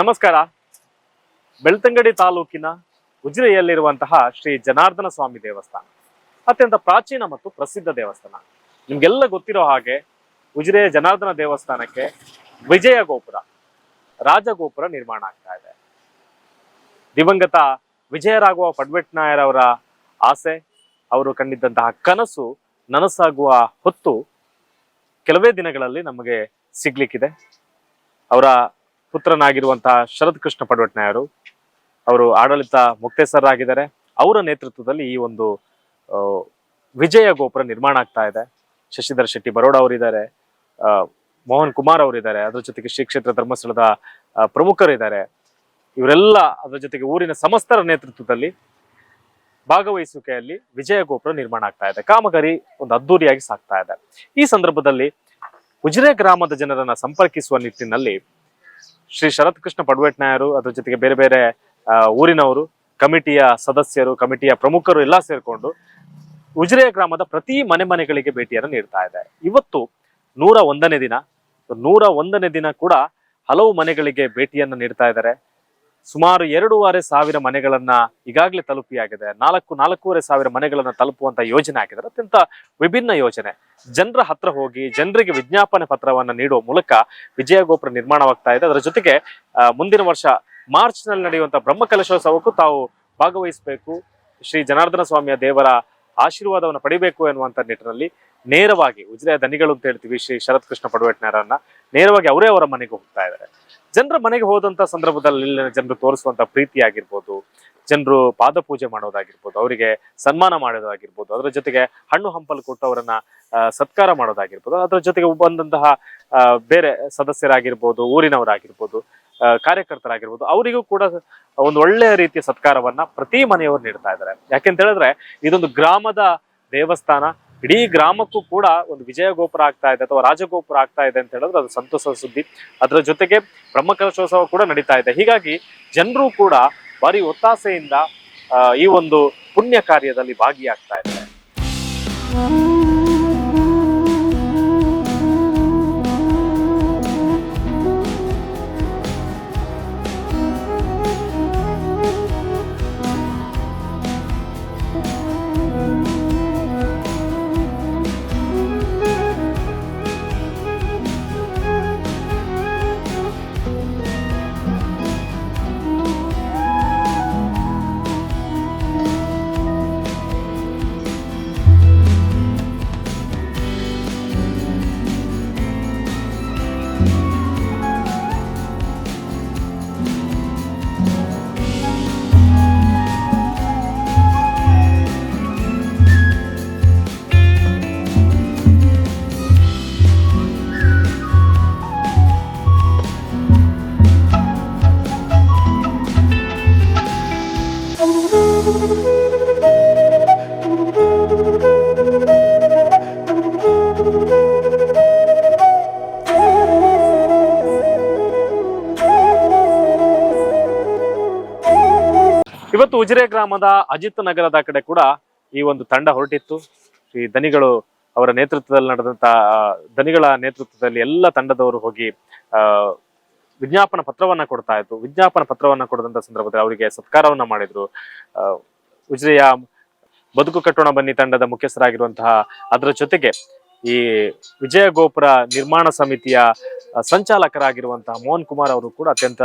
ನಮಸ್ಕಾರ. ಬೆಳ್ತಂಗಡಿ ತಾಲೂಕಿನ ಉಜಿರೆಯಲ್ಲಿರುವಂತಹ ಶ್ರೀ ಜನಾರ್ದನ ಸ್ವಾಮಿ ದೇವಸ್ಥಾನ. ಅತ್ಯಂತ ಪ್ರಾಚೀನ ಮತ್ತು ಪ್ರಸಿದ್ಧ ದೇವಸ್ಥಾನ. ನಿಮ್ಗೆಲ್ಲ ಗೊತ್ತಿರೋ ಹಾಗೆ ಉಜಿರೆಯ ಜನಾರ್ದನ ದೇವಸ್ಥಾನಕ್ಕೆ ವಿಜಯ ಗೋಪುರ ರಾಜಗೋಪುರ ನಿರ್ಮಾಣ ಆಗ್ತಾ ಇದೆ. ದಿವಂಗತ ವಿಜಯರಾಗುವ ಪಡ್ವೆಟ್ನಾಯರ್ ಅವರ ಆಸೆ, ಅವರು ಕಂಡಿದ್ದಂತಹ ಕನಸು, ನನಸಾಗುವ ಹೊತ್ತು ಕೆಲವೇ ದಿನಗಳಲ್ಲಿ ನಮಗೆ ಸಿಗ್ಲಿಕ್ಕಿದೆ. ಅವರ ಪುತ್ರನಾಗಿರುವಂತಹ ಶರತ್ ಕೃಷ್ಣ ಪಡ್ವಟ್ನಾಯರು, ಅವರು ಆಡಳಿತ ಮುಕ್ತೇಸರಾಗಿದ್ದಾರೆ. ಅವರ ನೇತೃತ್ವದಲ್ಲಿ ಈ ಒಂದು ವಿಜಯ ಗೋಪುರ ನಿರ್ಮಾಣ ಆಗ್ತಾ ಇದೆ. ಶಶಿಧರ್ ಶೆಟ್ಟಿ ಬರೋಡ ಅವರಿದ್ದಾರೆ ಮೋಹನ್ ಕುಮಾರ್ ಅವರಿದ್ದಾರೆ, ಅದರ ಜೊತೆಗೆ ಶ್ರೀ ಕ್ಷೇತ್ರ ಧರ್ಮಸ್ಥಳದ ಪ್ರಮುಖರಿದ್ದಾರೆ. ಇವರೆಲ್ಲ ಅದರ ಜೊತೆಗೆ ಊರಿನ ಸಮಸ್ತರ ನೇತೃತ್ವದಲ್ಲಿ ಭಾಗವಹಿಸುವಿಕೆಯಲ್ಲಿ ವಿಜಯ ಗೋಪುರ ನಿರ್ಮಾಣ ಆಗ್ತಾ ಇದೆ. ಕಾಮಗಾರಿ ಒಂದು ಅದ್ದೂರಿಯಾಗಿ ಸಾಗ್ತಾ ಇದೆ. ಈ ಸಂದರ್ಭದಲ್ಲಿ ಉಜಿರೆ ಗ್ರಾಮದ ಜನರನ್ನ ಸಂಪರ್ಕಿಸುವ ನಿಟ್ಟಿನಲ್ಲಿ ಶ್ರೀ ಶರತ್ ಕೃಷ್ಣ ಪಡ್ವೆಟ್ನಾಯರು, ಅದ್ರ ಜೊತೆಗೆ ಬೇರೆ ಬೇರೆ ಊರಿನವರು, ಕಮಿಟಿಯ ಸದಸ್ಯರು, ಕಮಿಟಿಯ ಪ್ರಮುಖರು ಎಲ್ಲ ಸೇರ್ಕೊಂಡು ಉಜಿರೆ ಗ್ರಾಮದ ಪ್ರತಿ ಮನೆ ಮನೆಗಳಿಗೆ ಭೇಟಿಯನ್ನು ನೀಡ್ತಾ ಇದೆ ಇವತ್ತು ನೂರ ಒಂದನೇ ದಿನ, ನೂರ ಒಂದನೇ ದಿನ ಕೂಡ ಹಲವು ಮನೆಗಳಿಗೆ ಭೇಟಿಯನ್ನು ನೀಡ್ತಾ ಇದ್ದಾರೆ. ಸುಮಾರು ಎರಡೂವರೆ ಸಾವಿರ ಮನೆಗಳನ್ನ ಈಗಾಗಲೇ ತಲುಪಿಯಾಗಿದೆ. ನಾಲ್ಕು, ನಾಲ್ಕೂವರೆ ಸಾವಿರ ಮನೆಗಳನ್ನ ತಲುಪುವಂತ ಯೋಜನೆ ಹಾಕಿದ್ದಾರೆ. ಅತ್ಯಂತ ವಿಭಿನ್ನ ಯೋಜನೆ. ಜನರ ಹತ್ರ ಹೋಗಿ, ಜನರಿಗೆ ವಿಜ್ಞಾಪನೆ ಪತ್ರವನ್ನ ನೀಡುವ ಮೂಲಕ ವಿಜಯ ಗೋಪುರ ನಿರ್ಮಾಣವಾಗ್ತಾ ಇದೆ. ಅದರ ಜೊತೆಗೆ ಮುಂದಿನ ವರ್ಷ ಮಾರ್ಚ್ನಲ್ಲಿ ನಡೆಯುವಂತ ಬ್ರಹ್ಮಕಲಶೋತ್ಸವಕ್ಕೂ ತಾವು ಭಾಗವಹಿಸಬೇಕು. ಶ್ರೀ ಜನಾರ್ದನ ಸ್ವಾಮಿಯ ದೇವರ ಆಶೀರ್ವಾದವನ್ನು ಪಡಿಬೇಕು ಎನ್ನುವಂತ ನಿಟ್ಟಿನಲ್ಲಿ ನೇರವಾಗಿ ಉಜಿರೆಯ ದನಿಗಳು ಅಂತ ಹೇಳ್ತೀವಿ ಶ್ರೀ ಶರತ್ ಕೃಷ್ಣ ಪಡುವೆಟ್ನಾರನ್ನ ನೇರವಾಗಿ ಅವರೇ ಅವರ ಮನೆಗೆ ಹೋಗ್ತಾ ಇದ್ದಾರೆ. ಜನರ ಮನೆಗೆ ಹೋದಂತ ಸಂದರ್ಭದಲ್ಲಿ ಜನರು ತೋರಿಸುವಂತ ಪ್ರೀತಿ ಆಗಿರ್ಬೋದು, ಜನರು ಪಾದ ಪೂಜೆ ಮಾಡೋದಾಗಿರ್ಬೋದು, ಅವರಿಗೆ ಸನ್ಮಾನ ಮಾಡೋದಾಗಿರ್ಬೋದು, ಅದರ ಜೊತೆಗೆ ಹಣ್ಣು ಹಂಪಲು ಕೊಟ್ಟು ಅವರನ್ನ ಸತ್ಕಾರ ಮಾಡೋದಾಗಿರ್ಬೋದು, ಅದರ ಜೊತೆಗೆ ಬಂದಂತಹ ಬೇರೆ ಸದಸ್ಯರಾಗಿರ್ಬೋದು, ಊರಿನವರಾಗಿರ್ಬೋದು ಕಾರ್ಯಕರ್ತರಾಗಿರ್ಬೋದು, ಅವರಿಗೂ ಕೂಡ ಒಂದು ಒಳ್ಳೆಯ ರೀತಿಯ ಸತ್ಕಾರವನ್ನ ಪ್ರತಿ ಮನೆಯವರು ನೀಡ್ತಾ ಇದ್ದಾರೆ. ಯಾಕೆಂತ ಹೇಳಿದ್ರೆ ಇದೊಂದು ಗ್ರಾಮದ ದೇವಸ್ಥಾನ ಇಡೀ ಗ್ರಾಮಕ್ಕೂ ಕೂಡ ಒಂದು ವಿಜಯ ಗೋಪುರ ಆಗ್ತಾ ಇದೆ ಅಥವಾ ರಾಜಗೋಪುರ ಆಗ್ತಾ ಇದೆ ಅಂತ ಹೇಳಿದ್ರೆ ಅದು ಸಂತಸದ ಸುದ್ದಿ. ಅದರ ಜೊತೆಗೆ ಬ್ರಹ್ಮಕಲಶೋತ್ಸವ ಕೂಡ ನಡೀತಾ ಇದೆ. ಹೀಗಾಗಿ ಜನರು ಕೂಡ ಭಾರಿ ಒತ್ತಾಸೆಯಿಂದ ಈ ಒಂದು ಪುಣ್ಯ ಕಾರ್ಯದಲ್ಲಿ ಭಾಗಿಯಾಗ್ತಾ ಇದ್ದಾರೆ. ಉಜಿರೆ ಗ್ರಾಮದ ಅಜಿತ್ ನಗರದ ಕಡೆ ಕೂಡ ಈ ಒಂದು ತಂಡ ಹೊರಟಿತ್ತು. ಈ ದನಿಗಳು ಅವರ ನೇತೃತ್ವದಲ್ಲಿ ನಡೆದಂತ ದನಿಗಳ ನೇತೃತ್ವದಲ್ಲಿ ಎಲ್ಲ ತಂಡದವರು ಹೋಗಿ ವಿಜ್ಞಾಪನ ಪತ್ರವನ್ನ ಕೊಡ್ತಾ ಇತ್ತು ವಿಜ್ಞಾಪನ ಪತ್ರವನ್ನ ಕೊಡದಂತ ಸಂದರ್ಭದಲ್ಲಿ ಅವರಿಗೆ ಸತ್ಕಾರವನ್ನ ಮಾಡಿದ್ರು. ಅಹ್ ಉಜ್ರೆಯ ಬದುಕು ಕಟ್ಟೋಣ ಬನ್ನಿ ತಂಡದ ಮುಖ್ಯಸ್ಥರಾಗಿರುವಂತಹ ಅದರ ಜೊತೆಗೆ ಈ ವಿಜಯ ಗೋಪುರ ನಿರ್ಮಾಣ ಸಮಿತಿಯ ಸಂಚಾಲಕರಾಗಿರುವಂತಹ ಮೋಹನ್ ಕುಮಾರ್ ಅವರು ಕೂಡ ಅತ್ಯಂತ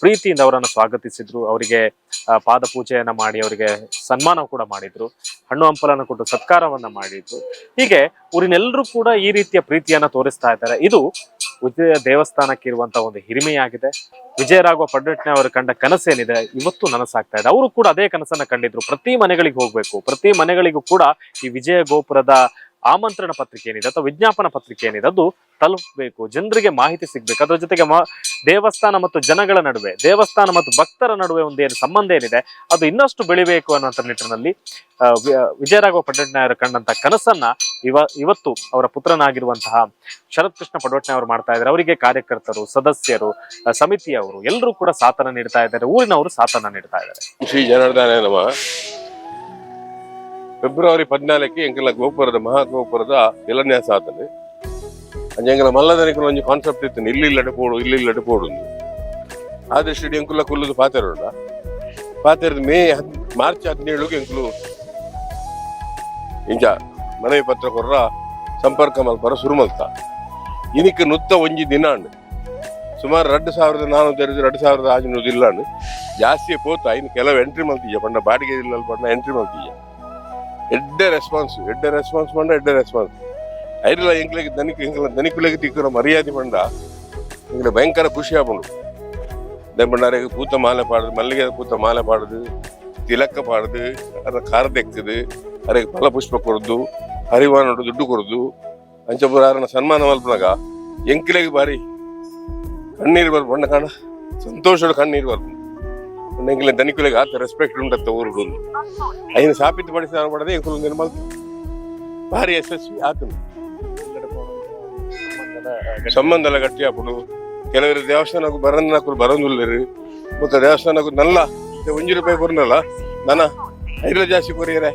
ಪ್ರೀತಿಯಿಂದ ಅವರನ್ನು ಸ್ವಾಗತಿಸಿದ್ರು. ಅವರಿಗೆ ಪಾದಪೂಜೆಯನ್ನ ಪಾದ ಪೂಜೆಯನ್ನ ಮಾಡಿ ಅವರಿಗೆ ಸನ್ಮಾನ ಕೂಡ ಮಾಡಿದ್ರು. ಹಣ್ಣು ಹಂಪಲನ್ನು ಕೊಟ್ಟು ಸತ್ಕಾರವನ್ನ ಮಾಡಿದ್ರು. ಹೀಗೆ ಊರಿನೆಲ್ಲರೂ ಕೂಡ ಈ ರೀತಿಯ ಪ್ರೀತಿಯನ್ನ ತೋರಿಸ್ತಾ ಇದ್ದಾರೆ. ಇದು ವಿಜಯ ದೇವಸ್ಥಾನಕ್ಕೆ ಇರುವಂತಹ ಒಂದು ಹಿರಿಮೆಯಾಗಿದೆ. ವಿಜಯರಾಘವ ಪಡ್ಡಟ್ನೆ ಅವರು ಕಂಡ ಕನಸೇನಿದೆ? ಇವತ್ತು ನನಸಾಗ್ತಾ ಇದೆ. ಅವರು ಕೂಡ ಅದೇ ಕನಸನ್ನ ಕಂಡಿದ್ರು. ಪ್ರತಿ ಮನೆಗಳಿಗೆ ಹೋಗ್ಬೇಕು. ಪ್ರತಿ ಮನೆಗಳಿಗೂ ಕೂಡ ಈ ವಿಜಯ ಗೋಪುರದ ಆಮಂತ್ರಣ ಪತ್ರಿಕೆ ಏನಿದೆ ಅಥವಾ ವಿಜ್ಞಾಪನ ಪತ್ರಿಕೆ ಏನಿದೆ, ಅದು ತಲುಪಬೇಕು. ಜನರಿಗೆ ಮಾಹಿತಿ ಸಿಗ್ಬೇಕು. ಅದರ ಜೊತೆಗೆ ದೇವಸ್ಥಾನ ಮತ್ತು ಜನಗಳ ನಡುವೆ, ದೇವಸ್ಥಾನ ಮತ್ತು ಭಕ್ತರ ನಡುವೆ ಒಂದು ಏನು ಸಂಬಂಧ ಏನಿದೆ, ಅದು ಇನ್ನಷ್ಟು ಬೆಳಿಬೇಕು ಅನ್ನುವಂಥ ನಿಟ್ಟಿನಲ್ಲಿ ವಿಜಯರಾಘವ ಪಡ್ಡಟ್ನಾಯರು ಕಂಡಂತ ಕನಸನ್ನ ಇವ, ಇವತ್ತು ಅವರ ಪುತ್ರನಾಗಿರುವಂತಹ ಶರತ್ ಕೃಷ್ಣ ಪಡ್ವಟ್ನೆ ಅವರು ಮಾಡ್ತಾ ಇದ್ದಾರೆ. ಅವರಿಗೆ ಕಾರ್ಯಕರ್ತರು, ಸದಸ್ಯರು ಸಮಿತಿಯವರು ಎಲ್ಲರೂ ಕೂಡ ಸಾಥನ ನೀಡ್ತಾ ಇದ್ದಾರೆ. ಊರಿನವರು ಸಾಥನ ನೀಡ್ತಾ ಇದ್ದಾರೆ. ಶ್ರೀ ಜನಾರ್ದನ ಫೆಬ್ರವರಿ ಪದ್ನಾಲ್ಕು ಎಂಕಲ ಗೋಪುರದ, ಮಹಾಗೋಪುರದ ಶಿಲಾನ್ಯಾಸ ಆತನು ಅಂಚ ಎಂಕಲ ಮಲ್ಲದನಿಕಲ್ ಒಂಜಿ ಕಾನ್ಸೆಪ್ಟ್ ಇತ್ತು ಇಲ್ಲಿ ಲಡಪೋಡು ಇಲ್ಲಿ ಲಡಪೋಡು ಆದಷ್ಟು ಎಂಕುಲ ಕುಲ್ಲುದು ಪಾತೆರೋಡ ಪಾತೆರದ ಮೇ ಹದ್, ಮಾರ್ಚ್ ಹದಿನೇಳುಗೆ ಎಂಕುಲು ಇಂಜ ಮನವಿ ಪತ್ರ ಕೊರ್ರ ಸಂಪರ್ಕ ಮಲ್ಪರ ಶುರು ಮಲ್ತ. ಇನಿಕ್ ನುತ್ತ ಒಂಜಿ ದಿನ ಅಂಡ್. ಸುಮಾರು ಎರಡು ಸಾವಿರದ ನಾನೂರು ಎರಡು ಸಾವಿರದ ಆರುನೂರು ಇಲ್ಲ ಅಂಡ್. ಜಾಸ್ತಿ ಪೋತ, ಇನ್ನು ಕೆಲವು ಎಂಟ್ರಿ ಮಲ್ತೀಯ ಪಂಡ ಬಾಡಿಗೆ ಇಲ್ಲ ಪಂಡ ಎಂಟ್ರಿ ಮಲ್ತೀಯ ಎಡ್ಡೆ ರೆಸ್ಪಾನ್ಸ್ ಎಡ್ಡೆ ರೆಸ್ಪಾನ್ಸ್ ಪಂಡ ಎಡ್ಡೆ ರೆಸ್ಪಾನ್ಸ್ ಐರಲ್ಲ ಎಂಕ್ಲೆಗೆ ದನಿಕ್ ಎಂಕ್ಲ ದನಿಕುಲೆಗೆ ತಿಕ್ಕರ ಮರ್ಯಾದೆ ಪಂಡ ಎಂಕ್ಲೆ ಭಯಂಕರ ಖುಷಿ ಆಪುಂಡು ದೆಂಬಣ್ಣಾರಿಗೆ பூத்த மாலை பாடுது மல்லிகை பூத்த மாலை பாடுது ತಿಲಕ ಪಾಡ್ದು ಅದ್ರ ಖಾರ ತೆಕ್ಕದು ಅದಕ್ಕೆ ಫಲ ಪುಷ್ಪ ಕೊಡ್ದು ಹರಿವಾನೋಡು ದುಡ್ಡು ಕೊಡ್ದು ಅಂಚಪುರಾರನ ಸನ್ಮಾನ ಮಲ್ಪನಾಗ ಎಂಕಿಲೆಗೆ ಬಾರಿ ಕಣ್ಣೀರು ಬರ್ಬು ಬಣ್ಣ ಕಾಣ ಸಂತೋಷದ ಕಣ್ಣೀರು ಬರ್ಬು ಎಂಕಿಲೆ ದನಿಕುಲಿಗೆ ಆತ ರೆಸ್ಪೆಕ್ಟ್ ಉಂಟತ್ತ ಊರುಡು ಐನು ಸಾಪಿತ್ತು ಪಡಿಸಿ ಪಡೆದೇ ಎಂಕುಲು ನಿರ್ಮಲ್ ಭಾರಿ ಯಶಸ್ವಿ ಆತನು. ಸಂಬಂಧ ಗಟ್ಟಿ ಹಾಕೊಂಡು ಕೆಲವರು ದೇವಸ್ಥಾನಕ್ಕೂ ಬರಂದಿನಕ್ಕೂ ಬರಂದಿಲ್ಲರು ಮತ್ತೆ ದೇವಸ್ಥಾನಕ್ಕೂ ನಲ್ಲ ಒಂಜಿ ರೂಪಾಯಿ ಬರ್ನಲ್ಲ ನನ್ನ ಐದು ಜಾಸ್ತಿ ಕೊರಿಯರೆ.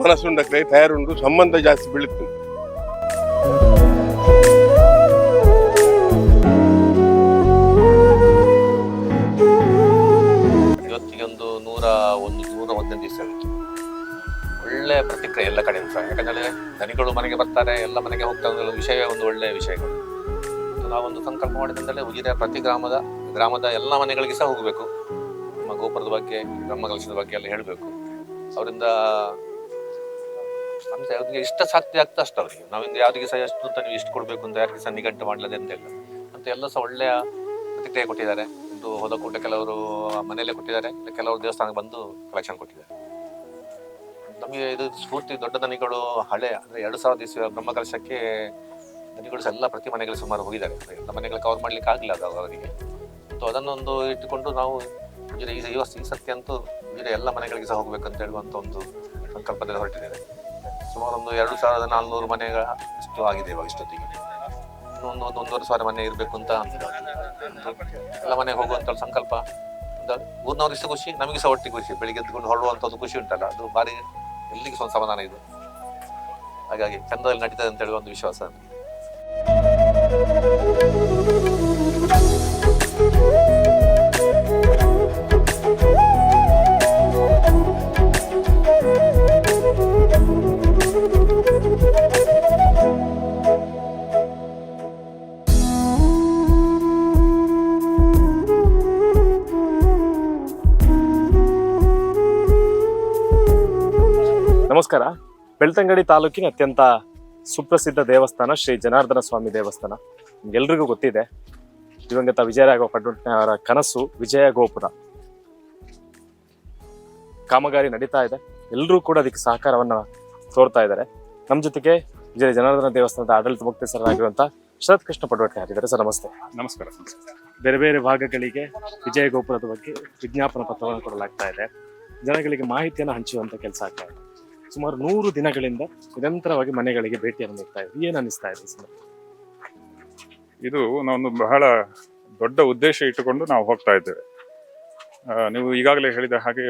ಮನಸ್ಸುಂಡಕ್ಕೆ ತಯಾರುಂಡು, ಸಂಬಂಧ ಜಾಸ್ತಿ ಬೀಳುತ್ತೆ. ಒಳ್ಳೆ ಪ್ರತಿಕ್ರಿಯೆ ಎಲ್ಲ ಕಡೆಯಿಂದ ಸಹ ಯಾಕಂದ್ರೆ ದನಿಗಳು ಮನೆಗೆ ಬರ್ತಾರೆ, ಎಲ್ಲ ಮನೆಗೆ ಹೋಗ್ತಾ ಒಂದು ವಿಷಯವೇ ಒಂದು ಒಳ್ಳೆಯ ವಿಷಯಗಳು ನಾವೊಂದು ಸಂಕಲ್ಪ ಮಾಡಿದಂದರೆ ಉಜಿರೆ ಪ್ರತಿ ಗ್ರಾಮದ ಗ್ರಾಮದ ಎಲ್ಲ ಮನೆಗಳಿಗೆ ಸಹ ಹೋಗಬೇಕು. ನಮ್ಮ ಗೋಪುರದ ಬಗ್ಗೆ ಬ್ರಹ್ಮ ಕಲಶದ ಬಗ್ಗೆ ಎಲ್ಲ ಹೇಳಬೇಕು. ಅವರಿಂದ ಸಂಸ್ಥೆ ಅವ್ರಿಗೆ ಇಷ್ಟ ಸಾಧ್ಯ ಆಗ್ತಾ ಅಷ್ಟು ಅವರಿಗೆ. ನಾವಿಂದ ಯಾವ್ದಿಗೆ ಸಹ ಎಷ್ಟು ಅಂತ ನೀವು ಇಷ್ಟು ಕೊಡಬೇಕು ಅಂತ ಯಾರಿಗೆ ಸಹ ನಿಗಂಟು ಮಾಡಲದೆ ಅಂತ ಇಲ್ಲ. ಅಂತ ಎಲ್ಲ ಸಹ ಒಳ್ಳೆಯ ಪ್ರತಿಕ್ರಿಯೆ ಕೊಟ್ಟಿದ್ದಾರೆ. ಇದು ಹೋದ ಕೂಟ ಕೆಲವರು ಮನೆಯಲ್ಲೇ ಕೊಟ್ಟಿದ್ದಾರೆ. ಕೆಲವರು ದೇವಸ್ಥಾನಕ್ಕೆ ಬಂದು ಕಲೆಕ್ಷನ್ ಕೊಟ್ಟಿದ್ದಾರೆ. ನಮಗೆ ಇದು ಸ್ಫೂರ್ತಿ, ದೊಡ್ಡ ದನಿಗಳು, ಹಳೆ, ಅಂದ್ರೆ ಎರಡು ಸಾವಿರದ ಇಸ್ವಿಯ ಬ್ರಹ್ಮಕಲಶಕ್ಕೆ ದನಿಗಳು ಸಹ ಎಲ್ಲ ಪ್ರತಿ ಮನೆಗಳು ಸುಮಾರು ಹೋಗಿದ್ದಾರೆ. ಎಲ್ಲ ಮನೆಗಳು ಕವರ್ ಮಾಡ್ಲಿಕ್ಕೆ ಆಗಲಿಲ್ಲ ಅದು ಅವರಿಗೆ. ಸೊ ಅದನ್ನೊಂದು ಇಟ್ಟುಕೊಂಡು ನಾವು ಈಗ ಈ ವರ್ಷ- ಈ ಸತ್ಯ ಅಂತೂ ಈಗ ಎಲ್ಲ ಮನೆಗಳಿಗೆ ಸಹ ಹೋಗ್ಬೇಕಂತ ಹೇಳುವಂತ ಒಂದು ಸಂಕಲ್ಪದಲ್ಲಿ ಹೊರಟಿದ್ದೇವೆ ಸುಮಾರು ಒಂದು ಎರಡು ಸಾವಿರದ ನಾಲ್ನೂರು ಮನೆಗಳ ಅಷ್ಟು ಆಗಿದೆ ಇವಾಗ ಇಷ್ಟೊತ್ತಿಗೆ. ಇನ್ನೊಂದು ಒಂದು ಒಂದು, ಒಂದೂವರೆ ಸಾವಿರ ಮನೆ ಇರಬೇಕು ಅಂತ ಎಲ್ಲ ಮನೆಗೆ ಹೋಗುವಂತ ಒಂದು ಸಂಕಲ್ಪ. ಊರ್ನವ್ರಿಗೆ ಸಹ ಖುಷಿ, ನಮಗೆ ಸಹ ಒಟ್ಟಿಗೆ ಖುಷಿ. ಬೆಳಿಗ್ಗೆ ಎದ್ದುಕೊಂಡು ಹೊರಡುವಂಥದ್ದು ಖುಷಿ ಉಂಟಲ್ಲ. ಅದು ಭಾರಿ ಎಲ್ಲಿಗೆ ಸ್ವಲ್ಪ ಸಮಾಧಾನ ಇದು? ಹಾಗಾಗಿ ಚಂದ್ರದಲ್ಲಿ ನಡೀತದೆ ಅಂತ ಹೇಳುವ ಒಂದು ವಿಶ್ವಾಸ ಬೆಳ್ತಂಗಡಿ ತಾಲೂಕಿನ ಅತ್ಯಂತ ಸುಪ್ರಸಿದ್ಧ ದೇವಸ್ಥಾನ ಶ್ರೀ ಜನಾರ್ದನ ಸ್ವಾಮಿ ದೇವಸ್ಥಾನ. ನಿಮ್ಗೆಲ್ರಿಗೂ ಗೊತ್ತಿದೆ, ದಿವಂಗತ ವಿಜಯರಾಘವ ಅವರ ಕನಸು ವಿಜಯ ಗೋಪುರ. ಕಾಮಗಾರಿ ನಡೀತಾ ಇದೆ. ಎಲ್ಲರೂ ಕೂಡ ಅದಕ್ಕೆ ಸಹಕಾರವನ್ನ ತೋರ್ತಾ ಇದ್ದಾರೆ. ನಮ್ಮ ಜೊತೆಗೆ ವಿಜಯ ಜನಾರ್ದನ ದೇವಸ್ಥಾನದ ಆಡಳಿತ ಮುಕ್ತೇಸರಾಗಿರುವಂತ ಶರತ್ ಕೃಷ್ಣ ಪಡ್ವಟ್ನೆ ಆಗಿದ್ದಾರೆ ಸರ್, ನಮಸ್ತೆ. ನಮಸ್ಕಾರ ಬೇರೆ ಬೇರೆ ಭಾಗಗಳಿಗೆ ವಿಜಯ ಗೋಪುರದ ಬಗ್ಗೆ ವಿಜ್ಞಾಪನ ಪತ್ರವನ್ನು ಕೊಡಲಾಗ್ತಾ ಇದೆ. ಜನಗಳಿಗೆ ಮಾಹಿತಿಯನ್ನು ಹಂಚುವಂತ ಕೆಲಸ ಆಗ್ತಾ ಇದೆ. ಸುಮಾರು ನೂರು ದಿನಗಳಿಂದ ನಿರಂತರವಾಗಿ ಮನೆಗಳಿಗೆ ಭೇಟಿಯನ್ನು ನೀಡ್ತಾ ಇದೆ ಏನ್ ಅನಿಸ್ತಾ ಇದೆ ಸರ್ ಇದು ನಾವೊಂದು ಬಹಳ ದೊಡ್ಡ ಉದ್ದೇಶ ಇಟ್ಟುಕೊಂಡು ನಾವು ಹೋಗ್ತಾ ಇದ್ದೇವೆ. ನೀವು ಈಗಾಗಲೇ ಹೇಳಿದ ಹಾಗೆ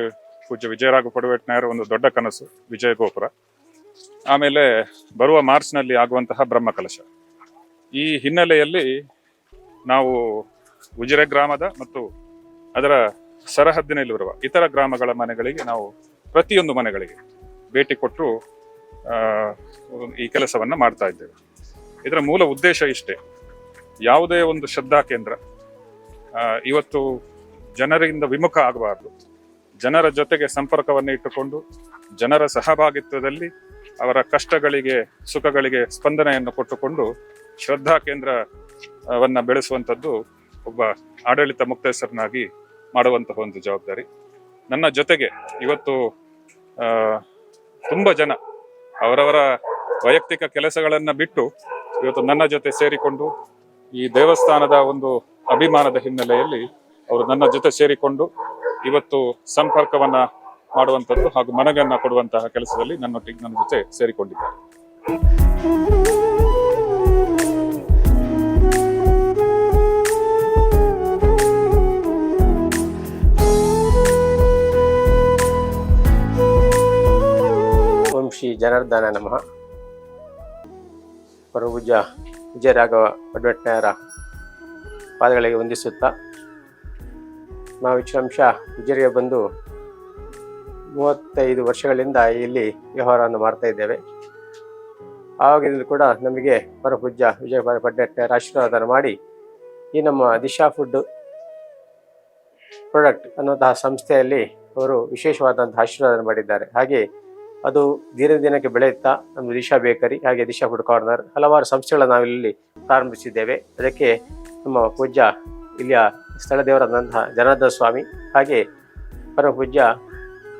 ಪೂಜ್ಯ ವಿಜಯರಾಘ ಪಡುವೆಟ್ನಾಯರ ಒಂದು ದೊಡ್ಡ ಕನಸು, ವಿಜಯ ಗೋಪುರ. ಆಮೇಲೆ ಬರುವ ಮಾರ್ಚ್ನಲ್ಲಿ ಆಗುವಂತಹ ಬ್ರಹ್ಮಕಲಶ. ಈ ಹಿನ್ನೆಲೆಯಲ್ಲಿ ನಾವು ಉಜಿರೆ ಗ್ರಾಮದ ಮತ್ತು ಅದರ ಸರಹದ್ದಿನಲ್ಲಿರುವ ಇತರ ಗ್ರಾಮಗಳ ಮನೆಗಳಿಗೆ ನಾವು ಪ್ರತಿಯೊಂದು ಮನೆಗಳಿಗೆ ಭೇಟಿ ಕೊಟ್ಟು ಈ ಕೆಲಸವನ್ನು ಮಾಡ್ತಾ ಇದ್ದೇವೆ. ಇದರ ಮೂಲ ಉದ್ದೇಶ ಇಷ್ಟೇ. ಯಾವುದೇ ಒಂದು ಶ್ರದ್ಧಾ ಕೇಂದ್ರ ಇವತ್ತು ಜನರಿಂದ ವಿಮುಖ ಆಗಬಾರ್ದು. ಜನರ ಜೊತೆಗೆ ಸಂಪರ್ಕವನ್ನು ಇಟ್ಟುಕೊಂಡು, ಜನರ ಸಹಭಾಗಿತ್ವದಲ್ಲಿ ಅವರ ಕಷ್ಟಗಳಿಗೆ, ಸುಖಗಳಿಗೆ ಸ್ಪಂದನೆಯನ್ನು ಕೊಟ್ಟುಕೊಂಡು ಶ್ರದ್ಧಾ ಕೇಂದ್ರವನ್ನು ಬೆಳೆಸುವಂಥದ್ದು ಒಬ್ಬ ಆಡಳಿತ ಮುಕ್ತಸರನ್ನಾಗಿ ಮಾಡುವಂತಹ ಒಂದು ಜವಾಬ್ದಾರಿ. ನನ್ನ ಜೊತೆಗೆ ಇವತ್ತು ತುಂಬ ಜನ ಅವರವರ ವೈಯಕ್ತಿಕ ಕೆಲಸಗಳನ್ನು ಬಿಟ್ಟು ಇವತ್ತು ನನ್ನ ಜೊತೆ ಸೇರಿಕೊಂಡು ಈ ದೇವಸ್ಥಾನದ ಒಂದು ಅಭಿಮಾನದ ಹಿನ್ನೆಲೆಯಲ್ಲಿ ಅವರು ನನ್ನ ಜೊತೆ ಸೇರಿಕೊಂಡು ಇವತ್ತು ಸಂಪರ್ಕವನ್ನ ಮಾಡುವಂಥದ್ದು ಹಾಗೂ ಮನಗನ್ನ ಕೊಡುವಂತಹ ಕೆಲಸದಲ್ಲಿ ನನ್ನೊಟ್ಟಿಗೆ ನನ್ನ ಜೊತೆ ಸೇರಿಕೊಂಡಿದ್ದಾರೆ. ಜನಾರ್ದನ ನಮಃ. ಪರಭುಜ ವಿಜಯರಾಘವ ಪಡ್ವಟ್ನಾಯರ ಪಾದಗಳಿಗೆ ವಂದಿಸುತ್ತಾ ನಾವು ಹೆಚ್ಚಿನ ಅಂಶ ಬಂದು ಮೂವತ್ತೈದು ವರ್ಷಗಳಿಂದ ಇಲ್ಲಿ ವ್ಯವಹಾರವನ್ನು ಮಾಡ್ತಾ ಇದ್ದೇವೆ. ಆವಾಗಿಂದಲೂ ಕೂಡ ನಮಗೆ ಪರಪೂಜ್ಯ ವಿಜಯ ಪಡ್ಡೆಟ್ಟರ ಆಶೀರ್ವಾದ ಮಾಡಿ ಈ ನಮ್ಮ ದಿಶಾ ಫುಡ್ ಪ್ರಾಡಕ್ಟ್ ಅನ್ನುವಂತಹ ಸಂಸ್ಥೆಯಲ್ಲಿ ಅವರು ವಿಶೇಷವಾದಂತಹ ಆಶೀರ್ವಾದ ಮಾಡಿದ್ದಾರೆ. ಹಾಗೆ ಅದು ದಿನ ದಿನಕ್ಕೆ ಬೆಳೆಯುತ್ತಾ? ನಮ್ಮ ದಿಶಾ ಬೇಕರಿ, ಹಾಗೆ ದಿಶಾ ಫುಡ್ ಕಾರ್ನರ್ ಹಲವಾರು ಸಂಸ್ಥೆಗಳನ್ನು ನಾವಿಲ್ಲಿ ಪ್ರಾರಂಭಿಸಿದ್ದೇವೆ. ಅದಕ್ಕೆ ನಮ್ಮ ಪೂಜ್ಯ ಇಲ್ಲಿಯ ಸ್ಥಳ ದೇವರಾದಂತಹ ಜನಾರ್ದನ ಸ್ವಾಮಿ, ಹಾಗೆ ಪರಮ ಪೂಜ್ಯ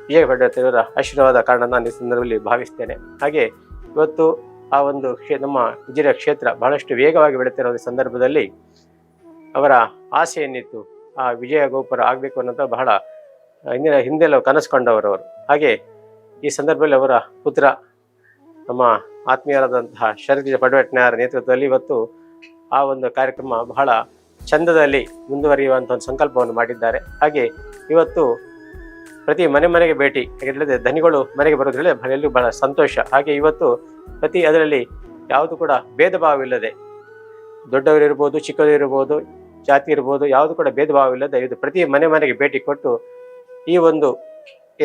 ವಿಜಯ ಭಟ್ಟಾಚಾರ್ಯರ ಆಶೀರ್ವಾದ ಕಾರಣ ನಾನು ಈ ಸಂದರ್ಭದಲ್ಲಿ ಭಾವಿಸ್ತೇನೆ. ಹಾಗೆ ಇವತ್ತು ಆ ಒಂದು ಕ್ಷೇ, ನಮ್ಮ ವಿಜಯ ಕ್ಷೇತ್ರ ಬಹಳಷ್ಟು ವೇಗವಾಗಿ ಬೆಳೆಯುತ್ತಿರುವ ಸಂದರ್ಭದಲ್ಲಿ ಅವರ ಆಸೆ ಏನಿತ್ತು, ಆ ವಿಜಯ ಗೋಪುರ ಆಗಬೇಕು ಅನ್ನೋದು ಬಹಳ ಹಿಂದಿನ, ಹಿಂದೆಲ್ಲ ಕನಸು ಅವರು ಹಾಗೆ ಈ ಸಂದರ್ಭದಲ್ಲಿ ಅವರ ಪುತ್ರ, ನಮ್ಮ ಆತ್ಮೀಯರಾದಂತಹ ಶರದ್ ಪಡವೆಟ್ನಾಯರ ನೇತೃತ್ವದಲ್ಲಿ ಇವತ್ತು ಆ ಒಂದು ಕಾರ್ಯಕ್ರಮ ಬಹಳ ಚಂದದಲ್ಲಿ ಮುಂದುವರಿಯುವಂಥ ಒಂದು ಸಂಕಲ್ಪವನ್ನು ಮಾಡಿದ್ದಾರೆ. ಹಾಗೆ ಇವತ್ತು ಪ್ರತಿ ಮನೆ ಮನೆಗೆ ಭೇಟಿ ಹೇಳಿದ್ರೆ ಧನಿಗಳು ಮನೆಗೆ ಬರೋದು ಹೇಳಿದ್ರೆ ಬಹಳ- ಎಲ್ಲರಿಗೂ ಬಹಳ ಸಂತೋಷ. ಹಾಗೆ ಇವತ್ತು ಪ್ರತಿ ಅದರಲ್ಲಿ ಯಾವುದು ಕೂಡ ಭೇದ ಭಾವವಿಲ್ಲದೆ ದೊಡ್ಡವರಿರ್ಬೋದು ಚಿಕ್ಕವರಿರ್ಬೋದು ಜಾತಿ ಇರ್ಬೋದು, ಯಾವುದು ಕೂಡ ಭೇದ ಭಾವವಿಲ್ಲದೆ ಇದು ಪ್ರತಿ ಮನೆ ಮನೆಗೆ ಭೇಟಿ ಕೊಟ್ಟು ಈ ಒಂದು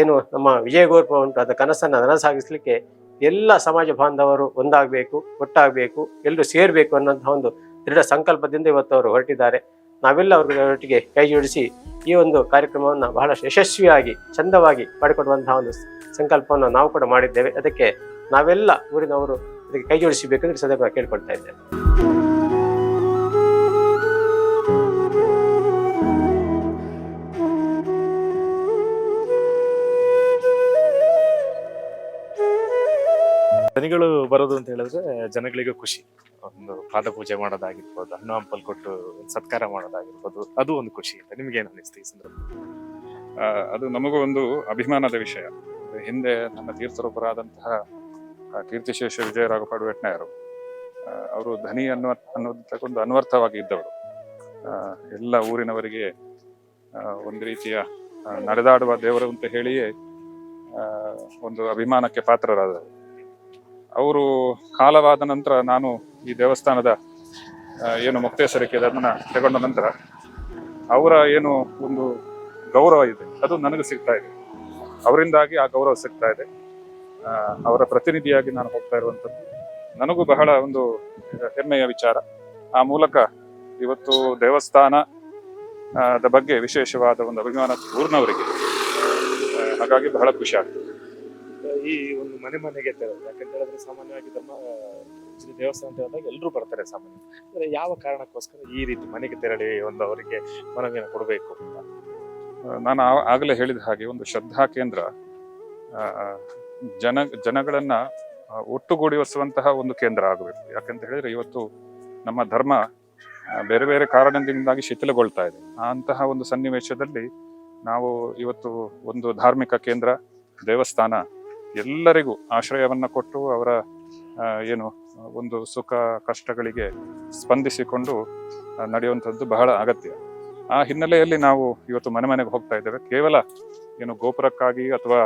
ಏನು ನಮ್ಮ ವಿಜಯ ಗೋರ್ಪ ಉಂಟು ಅದರ ಕನಸನ್ನು ನನಸಾಗಿಸ್ಲಿಕ್ಕೆ ಎಲ್ಲ ಸಮಾಜ ಬಾಂಧವರು ಒಂದಾಗಬೇಕು, ಒಟ್ಟಾಗಬೇಕು ಎಲ್ಲರೂ ಸೇರಬೇಕು ಅನ್ನೋಂಥ ಒಂದು ದೃಢ ಸಂಕಲ್ಪದಿಂದ ಇವತ್ತು ಅವರು ಹೊರಟಿದ್ದಾರೆ. ನಾವೆಲ್ಲ ಅವ್ರ ಒಟ್ಟಿಗೆ ಕೈ ಜೋಡಿಸಿ ಈ ಒಂದು ಕಾರ್ಯಕ್ರಮವನ್ನು ಬಹಳ ಯಶಸ್ವಿಯಾಗಿ, ಚಂದವಾಗಿ ಮಾಡಿಕೊಡುವಂತಹ ಒಂದು ಸಂಕಲ್ಪವನ್ನು ನಾವು ಕೂಡ ಮಾಡಿದ್ದೇವೆ. ಅದಕ್ಕೆ ನಾವೆಲ್ಲ ಊರಿನವರು ಅದಕ್ಕೆ ಕೈ ಜೋಡಿಸಬೇಕಂದ್ರೆ ಸದಾ ಕೇಳ್ಕೊಳ್ತಾ ಇದ್ದೇವೆ. ದನಿಗಳು ಬರೋದು ಅಂತ ಹೇಳಿದ್ರೆ ಜನಗಳಿಗೆ ಖುಷಿ. ಒಂದು ಪಾದ ಪೂಜೆ ಮಾಡೋದಾಗಿರ್ಬೋದು, ಹಣ್ಣು ಹಂಪಲ್ ಕೊಟ್ಟು ಸತ್ಕಾರ ಮಾಡೋದಾಗಿರ್ಬೋದು, ಅದು ಒಂದು ಖುಷಿ ಅಂತ ನಿಮ್ಗೆ ಏನು ಅನಿಸ್ತು ಈ ಸಂದರ್ಭ? ಅದು ನಮಗೂ ಒಂದು ಅಭಿಮಾನದ ವಿಷಯ. ಹಿಂದೆ ನಮ್ಮ ತೀರ್ಥರೂಪರಾದಂತಹ ಕೀರ್ತಿಶೇಷ ವಿಜಯ ರಾಘಪಾಡು ವೆಟ್ನಾಯರು ಅವರು ಧನಿ ಅನ್ನುವ ಅನ್ನೋದಕ್ಕೊಂದು ಅನ್ವರ್ಥವಾಗಿ ಇದ್ದವರು. ಎಲ್ಲ ಊರಿನವರಿಗೆ ಒಂದು ರೀತಿಯ ನಡೆದಾಡುವ ದೇವರು ಅಂತ ಹೇಳಿಯೇ ಒಂದು ಅಭಿಮಾನಕ್ಕೆ ಪಾತ್ರರಾದರು ಅವರು ಕಾಲವಾದ ನಂತರ ನಾನು ಈ ದೇವಸ್ಥಾನದ ಏನು ಮುಕ್ತೇಶ್ವರಕ್ಕೆ ಅದನ್ನ ತಗೊಂಡ ನಂತರ ಅವರ ಏನು ಒಂದು ಗೌರವ ಇದೆ, ಅದು ನನಗೆ ಸಿಗ್ತಾ ಇದೆ. ಅವರಿಂದಾಗಿ ಆ ಗೌರವ ಸಿಗ್ತಾ ಇದೆ. ಅವರ ಪ್ರತಿನಿಧಿಯಾಗಿ ನಾನು ಹೋಗ್ತಾ ಇರುವಂಥದ್ದು. ನನಗೂ ಬಹಳ ಒಂದು ಹೆಮ್ಮೆಯ ವಿಚಾರ. ಆ ಮೂಲಕ ಇವತ್ತು ದೇವಸ್ಥಾನ ದ ಬಗ್ಗೆ ವಿಶೇಷವಾದ ಒಂದು ಅಭಿಮಾನ ಊರಿನವರಿಗೆ ಹಾಗಾಗಿ ಬಹಳ ಖುಷಿ ಆಗ್ತದೆ. ಈ ಒಂದು ಮನೆ ಮನೆಗೆ ತೆರಳು ಯಾಕಂತ ಹೇಳಿದ್ರೆ ಸಾಮಾನ್ಯವಾಗಿ ಧರ್ಮ ಶ್ರೀ ದೇವಸ್ಥಾನ ಅಂತ ಹೇಳಿದಾಗ ಎಲ್ಲರೂ ಬರ್ತಾರೆ ಸಾಮಾನ್ಯ. ಅಂದ್ರೆ ಯಾವ ಕಾರಣಕ್ಕೋಸ್ಕರ ಈ ರೀತಿ ಮನೆಗೆ ತೆರಳಿ ಒಂದು ಅವರಿಗೆ ಮನವಿಯನ್ನು ಕೊಡಬೇಕು ಅಂತ? ನಾನು ಆಗಲೇ ಹೇಳಿದ ಹಾಗೆ ಒಂದು ಶ್ರದ್ಧಾ ಕೇಂದ್ರ ಜನ, ಜನಗಳನ್ನ ಒಟ್ಟುಗೂಡಿಸುವಂತಹ ಒಂದು ಕೇಂದ್ರ ಆಗಬೇಕು. ಯಾಕಂತ ಹೇಳಿದ್ರೆ ಇವತ್ತು ನಮ್ಮ ಧರ್ಮ ಬೇರೆ ಬೇರೆ ಕಾರಣದಿಂದಾಗಿ ಶಿಥಿಲಗೊಳ್ತಾ ಇದೆ. ಅಂತಹ ಒಂದು ಸನ್ನಿವೇಶದಲ್ಲಿ ನಾವು ಇವತ್ತು ಒಂದು ಧಾರ್ಮಿಕ ಕೇಂದ್ರ, ದೇವಸ್ಥಾನ ಎಲ್ಲರಿಗೂ ಆಶ್ರಯವನ್ನು ಕೊಟ್ಟು ಅವರ ಏನು, ಒಂದು ಸುಖ ಕಷ್ಟಗಳಿಗೆ ಸ್ಪಂದಿಸಿಕೊಂಡು ನಡೆಯುವಂಥದ್ದು ಬಹಳ ಅಗತ್ಯ. ಆ ಹಿನ್ನೆಲೆಯಲ್ಲಿ ನಾವು ಇವತ್ತು ಮನೆ ಮನೆಗೆ ಹೋಗ್ತಾ ಇದ್ದೇವೆ. ಕೇವಲ, ಏನು, ಗೋಪುರಕ್ಕಾಗಿ ಅಥವಾ